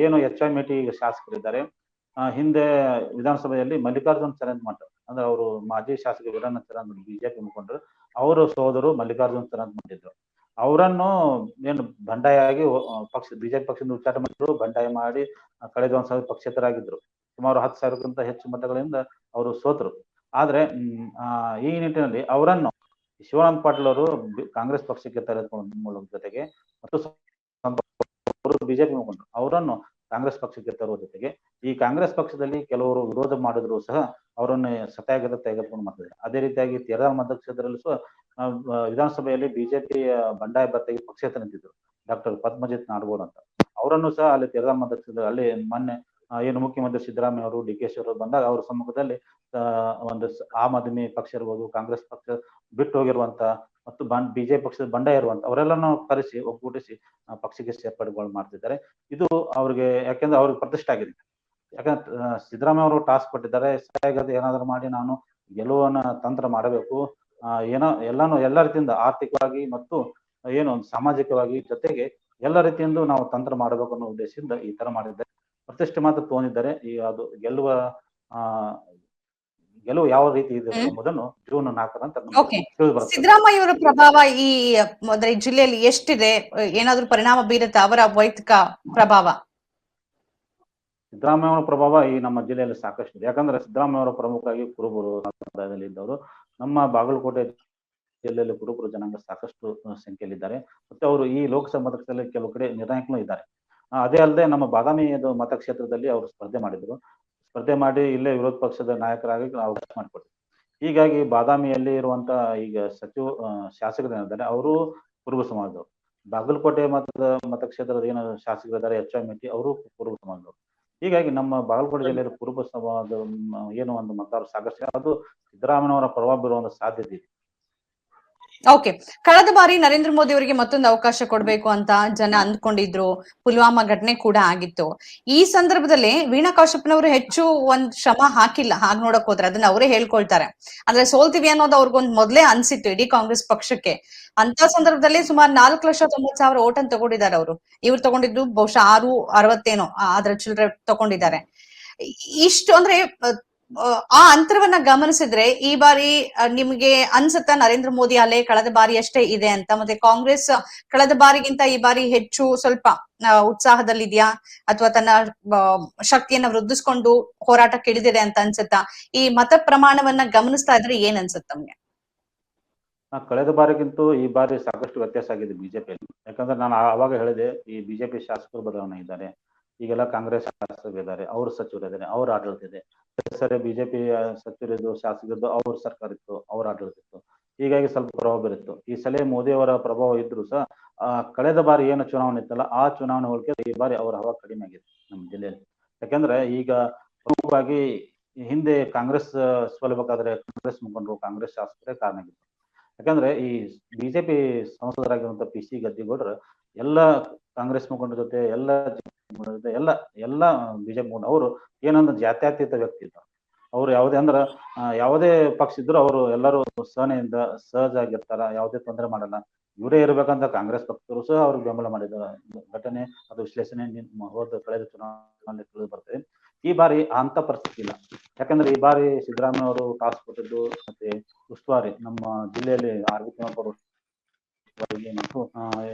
Speaker 2: ಏನು ಎಚ್ ಐ ಮೇಟಿ ಶಾಸಕರಿದ್ದಾರೆ ಹಿಂದೆ ವಿಧಾನಸಭೆಯಲ್ಲಿ ಮಲ್ಲಿಕಾರ್ಜುನ್ ಚರಂದ್ ಮಠ, ಅಂದ್ರೆ ಅವರು ಮಾಜಿ ಶಾಸಕ ವೀರಣ್ಣ ಚರಂದ್ ಬಿಜೆಪಿ ಮುಖಂಡರು, ಅವರ ಸೋದರು ಮಲ್ಲಿಕಾರ್ಜುನ್ ಚರಂದ್ ಮಾಡಿದ್ರು ಅವರನ್ನು ಏನು ಬಂಡಾಯ ಆಗಿ ಪಕ್ಷ, ಬಿಜೆಪಿ ಪಕ್ಷದಿಂದ ಉಚ್ಚಾರ ಮಾಡಿದ್ರು, ಬಂಡಾಯ ಮಾಡಿ ಕಳೆದ ಒಂದ್ ಸಾವಿರ ಪಕ್ಷೇತರಾಗಿದ್ರು. ಸುಮಾರು ಹತ್ತು ಸಾವಿರಕ್ಕಿಂತ ಹೆಚ್ಚು ಮತಗಳಿಂದ ಅವರು ಸೋತರು. ಆದ್ರೆ ಈ ನಿಟ್ಟಿನಲ್ಲಿ ಅವರನ್ನು ಶಿವಾನಂದ ಪಾಟೀಲ್ ಅವರು ಕಾಂಗ್ರೆಸ್ ಪಕ್ಷಕ್ಕೆ ತೆರೆದುಕೊಂಡ ಮೂಲಕ ಜೊತೆಗೆ, ಮತ್ತು ಬಿಜೆಪಿ ಮುಖಂಡರು, ಅವರನ್ನು ಕಾಂಗ್ರೆಸ್ ಪಕ್ಷಕ್ಕೆ ತರುವ ಜೊತೆಗೆ ಈ ಕಾಂಗ್ರೆಸ್ ಪಕ್ಷದಲ್ಲಿ ಕೆಲವರು ವಿರೋಧ ಮಾಡಿದ್ರು ಸಹ ಅವರನ್ನು ಸತ್ಯಾಗ್ರಹ ತೆಗೆದುಕೊಂಡು ಮಾಡ್ತಿದ್ದಾರೆ. ಅದೇ ರೀತಿಯಾಗಿ ತೆರದ ಅಧ್ಯಕ್ಷದಲ್ಲೂ ಸಹ ವಿಧಾನಸಭೆಯಲ್ಲಿ ಬಿಜೆಪಿ ಬಂಡಾಯ ಭರ್ತಿಗೆ ಪಕ್ಷೇತರ ನಿಂತಿದ್ರು ಡಾಕ್ಟರ್ ಪದ್ಮಜಿತ್ ನಾಡಗೌಡ್ ಅಂತ. ಅವರನ್ನು ಸಹ ಅಲ್ಲಿ ತೆರದ ಅಧ್ಯಕ್ಷದ ಅಲ್ಲಿ ಮೊನ್ನೆ ಏನು ಮುಖ್ಯಮಂತ್ರಿ ಸಿದ್ದರಾಮಯ್ಯ ಅವರು, ಡಿ ಕೆ ಅವರು ಬಂದಾಗ ಅವ್ರ ಸಮ್ಮುಖದಲ್ಲಿ ಒಂದು ಆಮ್ ಆದ್ಮಿ ಪಕ್ಷ ಇರ್ಬೋದು, ಕಾಂಗ್ರೆಸ್ ಪಕ್ಷ ಬಿಟ್ಟು ಹೋಗಿರುವಂತ ಮತ್ತು ಬಂ ಬಿಜೆಪಿ ಪಕ್ಷದ ಬಂಡ ಇರುವಂತ ಅವರೆಲ್ಲನೂ ಕರೆಸಿ, ಒಗ್ಗೂಡಿಸಿ ಪಕ್ಷಕ್ಕೆ ಸೇರ್ಪಡೆಗಳು ಮಾಡ್ತಿದ್ದಾರೆ. ಇದು ಅವ್ರಿಗೆ ಯಾಕೆಂದ್ರೆ ಅವ್ರಿಗೆ ಪ್ರತಿಷ್ಠೆ ಆಗಿದೆ. ಯಾಕಂದ್ರೆ ಸಿದ್ದರಾಮಯ್ಯ ಅವರು ಟಾಸ್ಕ್ ಕೊಟ್ಟಿದ್ದಾರೆ. ಏನಾದ್ರು ಮಾಡಿ ನಾನು ಗೆಲುವನ್ನ ತಂತ್ರ ಮಾಡಬೇಕು. ಏನೋ ಎಲ್ಲಾನು ಎಲ್ಲ ರೀತಿಯಿಂದ ಆರ್ಥಿಕವಾಗಿ ಮತ್ತು ಏನು ಸಾಮಾಜಿಕವಾಗಿ ಜೊತೆಗೆ ಎಲ್ಲ ರೀತಿಯಿಂದ ನಾವು ತಂತ್ರ ಮಾಡಬೇಕು ಅನ್ನೋ ಉದ್ದೇಶದಿಂದ ಈ ತರ ಮಾಡಿದ್ದಾರೆ. ಪ್ರತಿಷ್ಠೆ ಮಾತ್ರ ತಗೊಂಡಿದ್ದಾರೆ ಈ ಅದು ಗೆಲ್ಲುವ, ಆ ಗೆಲುವು ಯಾವ ರೀತಿ ಇದೆ. ಎಂಬುದನ್ನು ಜೂನ್ ನಾಲ್ಕರಂತ
Speaker 1: ಸಿದ್ದರಾಮಯ್ಯ ಅವರ ಪ್ರಭಾವ ಈ ಅಂದ್ರೆ ಜಿಲ್ಲೆಯಲ್ಲಿ ಎಷ್ಟಿದೆ? ಏನಾದ್ರೂ ಪರಿಣಾಮ ಬೀರುತ್ತೆ ಅವರ ವೈಯಕ್ತಿಕ ಪ್ರಭಾವ?
Speaker 2: ಸಿದ್ದರಾಮಯ್ಯ ಅವರ ಪ್ರಭಾವ ಈ ನಮ್ಮ ಜಿಲ್ಲೆಯಲ್ಲಿ ಸಾಕಷ್ಟು ಇದೆ ಯಾಕಂದ್ರೆ ಸಿದ್ದರಾಮಯ್ಯ ಅವರ ಪ್ರಮುಖವಾಗಿ ಕುರುಬರು ಸಮುದಾಯದಲ್ಲಿ ಇದ್ದವರು. ನಮ್ಮ ಬಾಗಲಕೋಟೆ ಜಿಲ್ಲೆಯಲ್ಲಿ ಕುರುಬರು ಜನಾಂಗ ಸಾಕಷ್ಟು ಸಂಖ್ಯೆಯಲ್ಲಿ ಸಂಖ್ಯೆಯಲ್ಲಿದ್ದಾರೆ. ಮತ್ತೆ ಅವರು ಈ ಲೋಕಸಭಾ ಮತಕ್ಷೇತ್ರದಲ್ಲಿ ಕೆಲವು ಕಡೆ ನಿರ್ಣಾಯಕನೂ ಇದ್ದಾರೆ. ಅದೇ ಅಲ್ಲದೆ ನಮ್ಮ ಬಾದಾಮಿ ಮತಕ್ಷೇತ್ರದಲ್ಲಿ ಅವರು ಸ್ಪರ್ಧೆ ಮಾಡಿದ್ರು. ಸ್ಪರ್ಧೆ ಮಾಡಿ ಇಲ್ಲೇ ವಿರೋಧ ಪಕ್ಷದ ನಾಯಕರಾಗಿ ನಾವು ಮಾಡಿಕೊಡ್ತೀವಿ ಹೀಗಾಗಿ ಬಾದಾಮಿಯಲ್ಲಿ ಇರುವಂತ ಈಗ ಸಚಿವ ಶಾಸಕರು ಶಾಸಕರೇನಿದ್ದಾರೆ ಅವರು ಕುರುಬ ಸಮಾಜದವರು. ಬಾಗಲಕೋಟೆ ಮತದ ಮತಕ್ಷೇತ್ರದ ಏನು ಶಾಸಕರಿದ್ದಾರೆ ಎಚ್ ಎಂ ಮೆಟ್ಟಿ ಅವರು ಕುರುಬ ಸಮಾಜದವರು. ಹೀಗಾಗಿ ನಮ್ಮ ಬಾಗಲಕೋಟೆ ಜಿಲ್ಲೆಯಲ್ಲಿ ಕುರುಬ ಸಮಾಜದ ಮ್, ಏನು ಒಂದು ಮತ ಸಾಕಷ್ಟು. ಅದು ಸಿದ್ದರಾಮಯ್ಯನವರ ಪ್ರಭಾವ ಬೀರುವ ಒಂದು ಸಾಧ್ಯತೆ ಇದೆ.
Speaker 1: ಓಕೆ ಕಳೆದ ಬಾರಿ ನರೇಂದ್ರ ಮೋದಿ ಅವರಿಗೆ ಮತ್ತೊಂದು ಅವಕಾಶ ಕೊಡ್ಬೇಕು ಅಂತ ಜನ ಅಂದ್ಕೊಂಡಿದ್ರು. ಪುಲ್ವಾಮಾ ಘಟನೆ ಕೂಡ ಆಗಿತ್ತು. ಈ ಸಂದರ್ಭದಲ್ಲಿ ವೀಣಾ ಕಾಶ್ಯಪ್ನವರು ಹೆಚ್ಚು ಒಂದ್ ಶ್ರಮ ಹಾಕಿಲ್ಲ. ಹಾಗ್ ನೋಡಕ್ ಹೋದ್ರೆ ಅದನ್ನ ಅವರೇ ಹೇಳ್ಕೊಳ್ತಾರೆ. ಅಂದ್ರೆ ಸೋಲ್ತೀವಿ ಅನ್ನೋದು ಅವ್ರಿಗೊಂದ್ ಮೊದ್ಲೇ ಅನ್ಸಿತ್ತು ಇಡೀ ಕಾಂಗ್ರೆಸ್ ಪಕ್ಷಕ್ಕೆ. ಅಂತ ಸಂದರ್ಭದಲ್ಲಿ ಸುಮಾರು ನಾಲ್ಕು ಲಕ್ಷ ತೊಂಬತ್ ಸಾವಿರ ಓಟನ್ ತಗೊಂಡಿದ್ದಾರೆ ಅವರು. ಇವ್ರು ತಗೊಂಡಿದ್ದು ಬಹುಶಃ ಆರು, ಅರವತ್ತೇನೋ ಅದ್ರ ಚಿಲ್ಲರೆ ತಗೊಂಡಿದ್ದಾರೆ. ಇಷ್ಟು ಅಂದ್ರೆ ಆ ಅಂತರವನ್ನ ಗಮನಿಸಿದ್ರೆ ಈ ಬಾರಿ ನಿಮ್ಗೆ ಅನ್ಸುತ್ತಾ ನರೇಂದ್ರ ಮೋದಿ ಅಲೆ ಕಳೆದ ಬಾರಿ ಅಷ್ಟೇ ಇದೆ ಅಂತ. ಮತ್ತೆ ಕಾಂಗ್ರೆಸ್ ಕಳೆದ ಬಾರಿಗಿಂತ ಈ ಬಾರಿ ಹೆಚ್ಚು ಸ್ವಲ್ಪ ಉತ್ಸಾಹದಲ್ಲಿ ಉತ್ಸಾಹದಲ್ಲಿದ್ಯಾ? ಅಥವಾ ತನ್ನ ಶಕ್ತಿಯನ್ನ ವೃದ್ಧಿಸ್ಕೊಂಡು ಹೋರಾಟಕ್ಕೆ ಇಳಿದಿದೆ ಅಂತ ಅನ್ಸುತ್ತಾ? ಈ ಮತ ಪ್ರಮಾಣವನ್ನ ಗಮನಿಸ್ತಾ ಇದ್ರೆ ಏನ್ ಅನ್ಸುತ್ತೆ
Speaker 2: ನಮ್ಗೆ ಕಳೆದ ಬಾರಿಗಿಂತೂ ಈ ಬಾರಿ ಸಾಕಷ್ಟು ವ್ಯತ್ಯಾಸ ಆಗಿದೆ ಬಿಜೆಪಿಯಲ್ಲಿ. ಯಾಕಂದ್ರೆ ನಾನು ಅವಾಗ ಹೇಳಿದೆ, ಈ ಬಿಜೆಪಿ ಶಾಸಕರು ಬದಲಾವಣೆ ಇದ್ದಾರೆ. ಈಗೆಲ್ಲ ಕಾಂಗ್ರೆಸ್ ಶಾಸಕರು ಇದ್ದಾರೆ, ಅವ್ರ ಸಚಿವರು ಇದ್ದಾರೆ ಅವ್ರ ಆಡಳಿತ ಇದೆ. ಸರಿ ಬಿಜೆಪಿ ಸಚಿವರಿದ್ದು ಶಾಸಕರಿದ್ದು, ಅವ್ರ ಸರ್ಕಾರ ಇತ್ತು, ಅವ್ರ ಆಡಳಿತ ಇತ್ತು. ಹೀಗಾಗಿ ಸ್ವಲ್ಪ ಪ್ರಭಾವ ಬೀರಿತ್ತು. ಈ ಸಲ ಮೋದಿ ಅವರ ಪ್ರಭಾವ ಇದ್ರು ಸಹ ಕಳೆದ ಬಾರಿ ಏನು ಚುನಾವಣೆ ಇತ್ತಲ್ಲ, ಆ ಚುನಾವಣೆ ಹೋಲಿಕೆ ಈ ಬಾರಿ ಅವರ ಹವಾ ಕಡಿಮೆ ಆಗಿದೆ ನಮ್ಮ ಜಿಲ್ಲೆಯಲ್ಲಿ. ಯಾಕಂದ್ರೆ ಈಗ ಪ್ರಮುಖವಾಗಿ ಹಿಂದೆ ಕಾಂಗ್ರೆಸ್ ಸೋಲಬೇಕಾದ್ರೆ ಕಾಂಗ್ರೆಸ್ ಮುಖಂಡರು, ಕಾಂಗ್ರೆಸ್ ಶಾಸಕರೇ ಕಾರಣ ಆಗಿತ್ತು ಯಾಕಂದ್ರೆ ಈ ಬಿಜೆಪಿ ಸಂಸದರಾಗಿರುವಂತ ಪಿ ಸಿ ಗದ್ದಿಗೌಡರು ಎಲ್ಲ ಕಾಂಗ್ರೆಸ್ ಮುಖಂಡರ ಜೊತೆ ಎಲ್ಲ ಎಲ್ಲ ಎಲ್ಲ ಬಿಜೆಪಿ ಅವರು ಏನಂದ್ರೆ ಜಾತ್ಯತೀತ ವ್ಯಕ್ತಿ ಇದ್ದ. ಅವ್ರು ಯಾವುದೇ ಅಂದ್ರ ಯಾವುದೇ ಪಕ್ಷ ಇದ್ರು ಅವರು ಎಲ್ಲರೂ ಸಹನೆಯಿಂದ ಸಹಜ ಆಗಿರ್ತಾರ, ಯಾವುದೇ ತೊಂದರೆ ಮಾಡಲ್ಲ. ಇವರೇ ಇರ್ಬೇಕಂತ ಕಾಂಗ್ರೆಸ್ ಪಕ್ಷದವರು ಸಹ ಅವ್ರಿಗೆ ಬೆಂಬಲ ಮಾಡಿದ ಘಟನೆ, ಅದು ವಿಶ್ಲೇಷಣೆ ಹೋದ ಕಳೆದ ಚುನಾವಣೆ ತಿಳಿದು ಬರ್ತದೆ. ಈ ಬಾರಿ ಅಂತ ಪರಿಸ್ಥಿತಿ ಇಲ್ಲ. ಯಾಕಂದ್ರೆ ಈ ಬಾರಿ ಸಿದ್ದರಾಮಯ್ಯ ಅವರು ಟಾಸ್ ಕೊಟ್ಟಿದ್ದು ಮತ್ತೆ ಉಸ್ತುವಾರಿ ನಮ್ಮ ಜಿಲ್ಲೆಯಲ್ಲಿ ಆರ್ವಿ ತಿಮ್ಮಪ್ಪ ಅವರು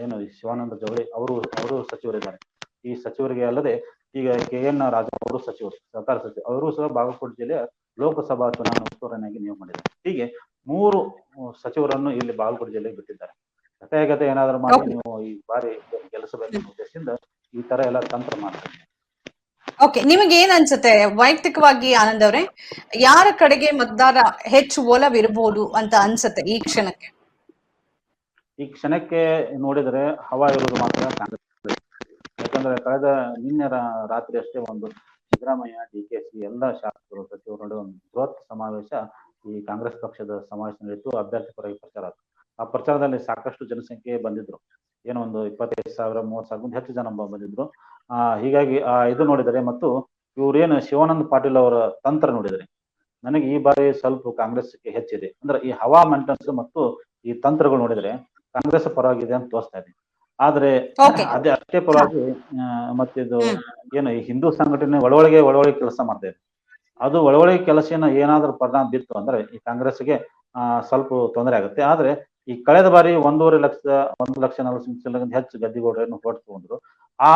Speaker 2: ಏನು ಶಿವಾನಂದ ಜವಳಿ ಅವರು ಅವರು ಸಚಿವರಿದ್ದಾರೆ. ಈ ಸಚಿವರಿಗೆ ಅಲ್ಲದೆ ಈಗ ಕೆ ಎನ್ ರಾಜು ಅವರು ಸಚಿವರು ಸರ್ಕಾರ ಸಚಿವ ಅವರು ಸಹ ಬಾಗಲಕೋಟೆ ಜಿಲ್ಲೆಯ ಲೋಕಸಭಾ ಚುನಾವಣಾ ಉಸ್ತುವಾರಿಯಾಗಿ ನೇಮಕ ಮಾಡಿದ್ದಾರೆ ಹೀಗೆ ಮೂರು ಸಚಿವರನ್ನು ಇಲ್ಲಿ ಬಾಗಲಕೋಟೆ ಜಿಲ್ಲೆಗೆ ಬಿಟ್ಟಿದ್ದಾರೆ. ಕಥೆಗತೆ ಏನಾದ್ರು ಮಾಡಿ ನೀವು ಈ ಬಾರಿ ಗೆಲ್ಲಿಸಬೇಕು ಉದ್ದೇಶದಿಂದ ಈ ತರ ಎಲ್ಲ ತಂತ್ರ ಮಾಡ್ತಾರೆ.
Speaker 1: ಓಕೆ ನಿಮಗೆ ಏನ್ ಅನ್ಸುತ್ತೆ? ವೈಯಕ್ತಿಕವಾಗಿ ಆನಂದ್ ಅವರೇ ಯಾರ ಕಡೆಗೆ ಮತದಾರ ಹೆಚ್ಚು ಒಲವಿರಬಹುದು ಅಂತ ಅನ್ಸುತ್ತೆ ಈ ಕ್ಷಣಕ್ಕೆ?
Speaker 2: ಈ ಕ್ಷಣಕ್ಕೆ ನೋಡಿದ್ರೆ ಹವಾ ಇರುವುದು ಮಾತ್ರ ಕಾಂಗ್ರೆಸ್. ಯಾಕಂದ್ರೆ ಕಳೆದ ನಿನ್ನೆ ರಾತ್ರಿ ಅಷ್ಟೇ ಒಂದು ಸಿದ್ದರಾಮಯ್ಯ, ಡಿ ಕೆ ಸಿ ಎಲ್ಲ ಶಾಸಕರು ಸಚಿವರು ನಡುವೆ ಒಂದು ಬೃಹತ್ ಸಮಾವೇಶ ಈ ಕಾಂಗ್ರೆಸ್ ಪಕ್ಷದ ಸಮಾವೇಶ ನಡೆಯಿತು. ಅಭ್ಯರ್ಥಿ ಪರವಾಗಿ ಪ್ರಚಾರ ಆಯ್ತು. ಆ ಪ್ರಚಾರದಲ್ಲಿ ಸಾಕಷ್ಟು ಜನಸಂಖ್ಯೆ ಬಂದಿದ್ರು. ಏನೋ ಒಂದು ಇಪ್ಪತ್ತೈದು ಸಾವಿರ, ಮೂವತ್ತು ಸಾವಿರ ಹೆಚ್ಚು ಜನ ಬಂದಿದ್ರು. ಆ, ಹೀಗಾಗಿ ಆ ಇದು ನೋಡಿದರೆ ಮತ್ತು ಇವ್ರೇನು ಶಿವಾನಂದ ಪಾಟೀಲ್ ಅವರ ತಂತ್ರ ನೋಡಿದರೆ, ನನಗೆ ಈ ಬಾರಿ ಸ್ವಲ್ಪ ಕಾಂಗ್ರೆಸ್ಗೆ ಹೆಚ್ಚಿದೆ. ಅಂದ್ರೆ ಈ ಹವಾ ಮೆಂಟನ್ಸ್ ಮತ್ತು ಈ ತಂತ್ರಗಳು ನೋಡಿದ್ರೆ ಕಾಂಗ್ರೆಸ್ ಪರವಾಗಿದೆ ಅಂತ ತೋರಿಸ್ತಾ ಇದೆ. ಆದ್ರೆ. ಅದೇ ಅಷ್ಟೇ ಪರವಾಗಿ ಮತ್ತೆ ಮತ್ತಿದು
Speaker 1: ಹ್ಮ್.
Speaker 2: ಏನು ಈ ಹಿಂದೂ ಸಂಘಟನೆ ಒಳಗೊಳಗೆ ಒಳಗೊಳಗೆ ಕೆಲಸ ಮಾಡ್ತಾ ಇದೆ. ಅದು ಒಳಗೊಳಗೆ ಕೆಲಸ ಏನಾದ್ರೂ ಪರಿಣಾಮ ಬಿತ್ತು ಅಂದ್ರೆ ಈ ಕಾಂಗ್ರೆಸ್ಗೆ ಸ್ವಲ್ಪ ತೊಂದರೆ ಆಗುತ್ತೆ. ಆದ್ರೆ ಈ ಕಳೆದ ಬಾರಿ ಒಂದೂವರೆ ಲಕ್ಷ ಒಂದು ಲಕ್ಷ ನಲವತ್ತು ಹೆಚ್ಚು ಗದ್ದಿಗೌಡರನ್ನು ಹೊಡೆದು ತಗೊಂಡ್ರು ಆ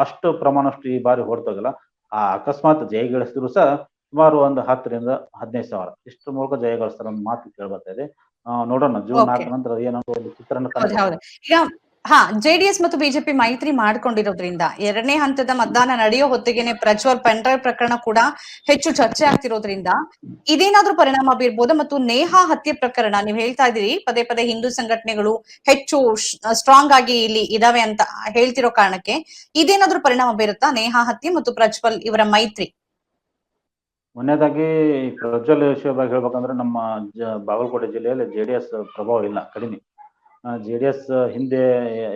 Speaker 2: ಅಷ್ಟು ಪ್ರಮಾಣಷ್ಟು ಈ ಬಾರಿ ಹೊಡ್ತೋಗಲ್ಲ ಆ ಅಕಸ್ಮಾತ್ ಜಯ ಗಳಿಸಿದ್ರು ಸಹ ಸುಮಾರು ಒಂದು ಹತ್ತರಿಂದ ಹದಿನೈದು ಸಾವಿರ. ಇಷ್ಟು ಮೂಲಕ ಜಯ ಗಳಿಸ್ತಾರೆ ಅನ್ನೋ ಮಾತು ಕೇಳ್ಬರ್ತಾ ಇದೆ. ನೋಡೋಣ ಜೂನ್. ನಾಲ್ಕು ನಂತರ ಏನೋ ಒಂದು ಚಿತ್ರಣ
Speaker 1: ಹಾ ಜೆಡಿಎಸ್ ಮತ್ತು ಬಿಜೆಪಿ ಮೈತ್ರಿ ಮಾಡ್ಕೊಂಡಿರೋದ್ರಿಂದ ಎರಡನೇ ಹಂತದ ಮತದಾನ ನಡೆಯೋ ಹೊತ್ತಿಗೆನೆ ಪ್ರಜ್ವಲ್ ಪೆನ್ಡ್ರೈವ್ ಪ್ರಕರಣ ಕೂಡ ಹೆಚ್ಚು ಚರ್ಚೆ ಆಗ್ತಿರೋದ್ರಿಂದ ಇದೇನಾದ್ರೂ ಪರಿಣಾಮ ಬೀರ್ಬೋದು? ಮತ್ತು ನೇಹಾ ಹತ್ಯೆ ಪ್ರಕರಣ ನೀವು ಹೇಳ್ತಾ ಇದೀರಿ ಪದೇ ಪದೇ ಹಿಂದೂ ಸಂಘಟನೆಗಳು ಹೆಚ್ಚು ಸ್ಟ್ರಾಂಗ್ ಆಗಿ ಇಲ್ಲಿ ಇದಾವೆ ಅಂತ ಹೇಳ್ತಿರೋ ಕಾರಣಕ್ಕೆ ಇದೇನಾದ್ರೂ ಪರಿಣಾಮ ಬೀರುತ್ತಾ? ನೇಹಾ ಹತ್ಯೆ ಮತ್ತು ಪ್ರಜ್ವಲ್ ಇವರ ಮೈತ್ರಿ.
Speaker 2: ಮೊನ್ನೆದಾಗಿ ಪ್ರಜ್ವಲ್ ವಿಷಯ ಬಗ್ಗೆ ಹೇಳ್ಬೇಕಂದ್ರೆ ನಮ್ಮ ಬಾಗಲಕೋಟೆ ಜಿಲ್ಲೆಯಲ್ಲಿ ಜೆಡಿಎಸ್ ಪ್ರಭಾವ ಇಲ್ಲ, ಕಡಿಮೆ. ಜೆ ಡಿ ಹಿಂದೆ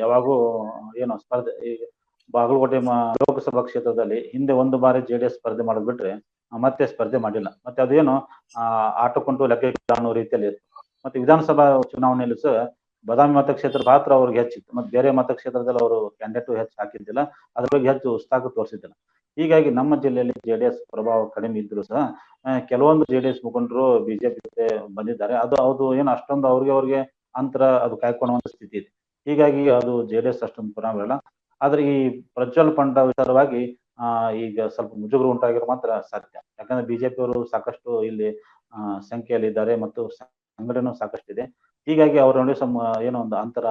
Speaker 2: ಯಾವಾಗೂ ಏನು ಸ್ಪರ್ಧೆ ಬಾಗಲಕೋಟೆ ಲೋಕಸಭಾ ಕ್ಷೇತ್ರದಲ್ಲಿ ಹಿಂದೆ ಒಂದು ಬಾರಿ ಜೆ ಡಿ ಎಸ್ ಸ್ಪರ್ಧೆ ಮಾಡೋದ್ ಬಿಟ್ರೆ ಮತ್ತೆ ಸ್ಪರ್ಧೆ ಮಾಡಿಲ್ಲ. ಮತ್ತೆ ಅದೇನು ಆಟಕೊಂಡು ಲೆಕ್ಕ ಅನ್ನೋ ರೀತಿಯಲ್ಲಿ ಮತ್ತೆ ವಿಧಾನಸಭಾ ಚುನಾವಣೆಯಲ್ಲಿ ಸಹ ಬಾದಾಮಿ ಮತಕ್ಷೇತ್ರ ಮಾತ್ರ ಅವ್ರಿಗೆ ಹೆಚ್ಚಿತ್ತು. ಮತ್ತೆ ಬೇರೆ ಮತಕ್ಷೇತ್ರದಲ್ಲಿ ಅವರು ಕ್ಯಾಂಡಿಡೇಟ್ ಹೆಚ್ಚು ಹಾಕಿದ್ದಿಲ್ಲ. ಅದ್ರ ಬಗ್ಗೆ ಹೆಚ್ಚು ಉತ್ಸಾಹ ತೋರಿಸಿದ್ದಿಲ್ಲ. ಹೀಗಾಗಿ ನಮ್ಮ ಜಿಲ್ಲೆಯಲ್ಲಿ ಜೆ ಡಿ ಎಸ್ ಪ್ರಭಾವ ಕಡಿಮೆ ಇದ್ರು ಸಹ ಕೆಲವೊಂದು ಜೆ ಡಿ ಎಸ್ ಮುಖಂಡರು ಬಿಜೆಪಿ ಜೊತೆ ಬಂದಿದ್ದಾರೆ. ಅದು ಅದು ಏನು ಅಷ್ಟೊಂದು ಅವ್ರಿಗೆ ಅವ್ರಿಗೆ ಅಂತರ ಅದು ಕಾಯ್ಕೊಳ್ಳುವಂತ ಸ್ಥಿತಿ ಇದೆ. ಹೀಗಾಗಿ ಅದು ಜೆ ಡಿ ಎಸ್ ಅಷ್ಟೊಂದು ಪರಿಣಾಮ ಇರಲ್ಲ ಆದ್ರೆ ಈ ಪ್ರಜ್ವಲ್ ಪಂಡ ವಿಚಾರವಾಗಿ ಈಗ ಸ್ವಲ್ಪ ಮುಜುಗರ ಉಂಟಾಗಿರೋ ಮಾತ್ರ ಸತ್ಯ ಯಾಕಂದ್ರೆ ಬಿಜೆಪಿ ಅವರು ಸಾಕಷ್ಟು ಇಲ್ಲಿ ಸಂಖ್ಯೆಯಲ್ಲಿ ಇದ್ದಾರೆ ಮತ್ತು ಸಂಘಟನೆ ಸಾಕಷ್ಟು ಇದೆ ಹೀಗಾಗಿ ಅವ್ರ ನಡುವೆ ಸಮ, ಏನೋ ಒಂದು ಅಂತರ,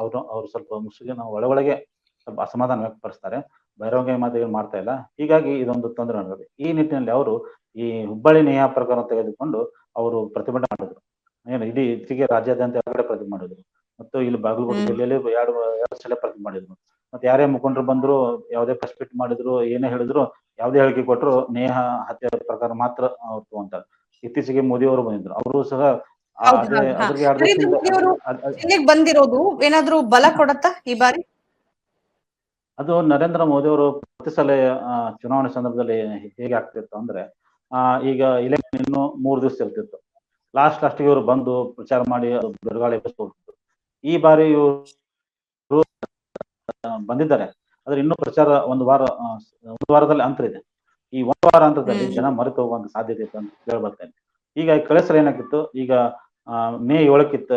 Speaker 2: ಅವರು, ಅವ್ರು ಸ್ವಲ್ಪ ಮುಸುಗಿನ ಒಳಗೊಳಗೆ ಸ್ವಲ್ಪ ಅಸಮಾಧಾನ ವ್ಯಕ್ತಪಡಿಸ್ತಾರೆ. ಬಹಿರಂಗ ಮಾತುಗಳು ಮಾಡ್ತಾ ಇಲ್ಲ. ಹೀಗಾಗಿ ಇದೊಂದು ತೊಂದರೆ ನಡೆದಿದೆ ಈ ನಿಟ್ಟಿನಲ್ಲಿ ಅವರು ಈ ಹುಬ್ಬಳ್ಳಿ ನೇಹ ಪ್ರಕರಣ ತೆಗೆದುಕೊಂಡು ಅವರು ಪ್ರತಿಭಟನೆ ಮಾಡಿದ್ರು. ಏನು ಇಡೀ ಇತ್ತೀಚೆಗೆ ರಾಜ್ಯಾದ್ಯಂತ ಎರಡು ಕಡೆ ಪ್ರತಿ ಮಾಡಿದ್ರು. ಮತ್ತು ಇಲ್ಲಿ ಬಾಗಲಕೋಟೆ. ಜಿಲ್ಲೆಯಲ್ಲಿ ಎರಡು ಎರಡು ಸಲ ಪ್ರತಿ ಮಾಡಿದ್ರು. ಮತ್ತೆ ಯಾರೇ ಮುಖಂಡರು ಬಂದ್ರು ಯಾವುದೇ ಪ್ರೆಸ್ ಮೀಟ್ ಮಾಡಿದ್ರು ಏನೇ ಹೇಳಿದ್ರು ಯಾವುದೇ ಹೇಳಿಕೆ ಕೊಟ್ಟರು ನೇಹ ಹತ್ಯೆ ಪ್ರಕಾರ ಮಾತ್ರ ಅವ್ರು ಅಂತ ಇತ್ತೀಚೆಗೆ ಮೋದಿ ಅವರು ಬಂದಿದ್ರು. ಅವರು ಸಹ
Speaker 1: ಬಂದಿರೋದು ಏನಾದ್ರೂ ಬಲ ಕೊಡತ್ತಾ ಈ ಬಾರಿ?
Speaker 2: ಅದು ನರೇಂದ್ರ ಮೋದಿ ಅವರು ಪ್ರತಿ ಸಲ ಚುನಾವಣೆ ಸಂದರ್ಭದಲ್ಲಿ ಹೇಗೆ ಆಗ್ತಿತ್ತು ಅಂದ್ರೆ ಆ ಈಗ ಇಲೆಕ್ಷನ್ ಇನ್ನು ಮೂರು ದಿವಸ ಇರ್ತಿತ್ತು. ಲಾಸ್ಟ್ ಲಾಸ್ಟ್ ಇವರು ಬಂದು ಪ್ರಚಾರ ಮಾಡಿ ಬಿರುಗಾಳಿ ಎಬ್ಬಿಸಿ ಈ ಬಾರಿ ಇವರು ಬಂದಿದ್ದಾರೆ. ಆದ್ರೆ ಇನ್ನೂ ಪ್ರಚಾರ ಒಂದು ವಾರ ಒಂದು ವಾರದಲ್ಲಿ ಅಂತರ ಇದೆ. ಈ ಒಂದು ವಾರ ಅಂತರದಲ್ಲಿ. ಜನ ಮರೆತು ಹೋಗುವಂತ ಸಾಧ್ಯತೆ ಇತ್ತು ಅಂತ ಕೇಳ್ಬರ್ತೇನೆ ಈಗ ಕಳಿಸ್ರೆ ಏನಾಗಿತ್ತು? ಈಗ ಮೇ ಏಳಕ್ಕಿತ್ತು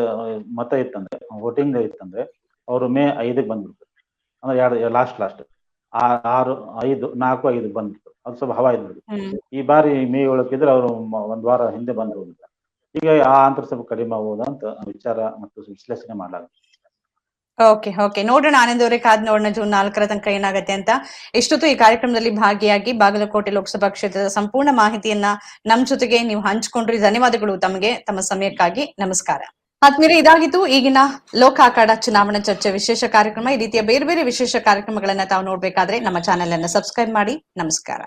Speaker 2: ಮತ ಇತ್ತಂದ್ರೆ ವೋಟಿಂಗ್ ಇತ್ತಂದ್ರೆ ಅವರು ಮೇ ಐದಕ್ಕೆ ಬಂದ್ಬಿಡ್ತು ಅಂದ್ರೆ ಎರಡು ಲಾಸ್ಟ್ ಲಾಸ್ಟ್ ಆರು ಐದು ನಾಲ್ಕು ಐದು ಬಂದ್ಬಿಟ್ಟು ಅದು ಸ್ವಲ್ಪ ಹವಾ
Speaker 1: ಇದ್ಬಿಡ್ತು.
Speaker 2: ಈ ಬಾರಿ ಮೇ ಏಳಕ್ಕಿದ್ರೆ ಅವರು ಒಂದ್ ವಾರ ಹಿಂದೆ ಬಂದು ಈಗ ಆ ಅಂತರ ಸ್ವಲ್ಪ ಕಡಿಮೆ ಅಂತ ವಿಚಾರ ಮತ್ತು ವಿಶ್ಲೇಷಣೆ ಮಾಡಲಾಗುತ್ತೆ
Speaker 1: ಓಕೆ ಓಕೆ ನೋಡೋಣ, ಆನಂದ್ ಅವರೇ, ಕಾದ್ ನೋಡೋಣ ಜೂನ್ ನಾಲ್ಕರ ತನಕ ಏನಾಗುತ್ತೆ ಅಂತ. ಇಷ್ಟೊತ್ತು ಈ ಕಾರ್ಯಕ್ರಮದಲ್ಲಿ ಭಾಗಿಯಾಗಿ ಬಾಗಲಕೋಟೆ ಲೋಕಸಭಾ ಕ್ಷೇತ್ರದ ಸಂಪೂರ್ಣ ಮಾಹಿತಿಯನ್ನ ನಮ್ ಜೊತೆಗೆ ನೀವು ಹಂಚ್ಕೊಂಡ್ರಿ. ಧನ್ಯವಾದಗಳು ತಮಗೆ, ತಮ್ಮ ಸಮಯಕ್ಕಾಗಿ. ನಮಸ್ಕಾರ. ಆದ್ಮೇಲೆ ಇದಾಗಿತ್ತು ಈಗಿನ ಲೋಕ ಅಖಾಡ ಚುನಾವಣಾ ಚರ್ಚೆ ವಿಶೇಷ ಕಾರ್ಯಕ್ರಮ. ಈ ರೀತಿಯ ಬೇರೆ ಬೇರೆ ವಿಶೇಷ ಕಾರ್ಯಕ್ರಮಗಳನ್ನ ತಾವು ನೋಡ್ಬೇಕಾದ್ರೆ ನಮ್ಮ ಚಾನೆಲ್ ಅನ್ನ ಸಬ್ಸ್ಕ್ರೈಬ್ ಮಾಡಿ. ನಮಸ್ಕಾರ.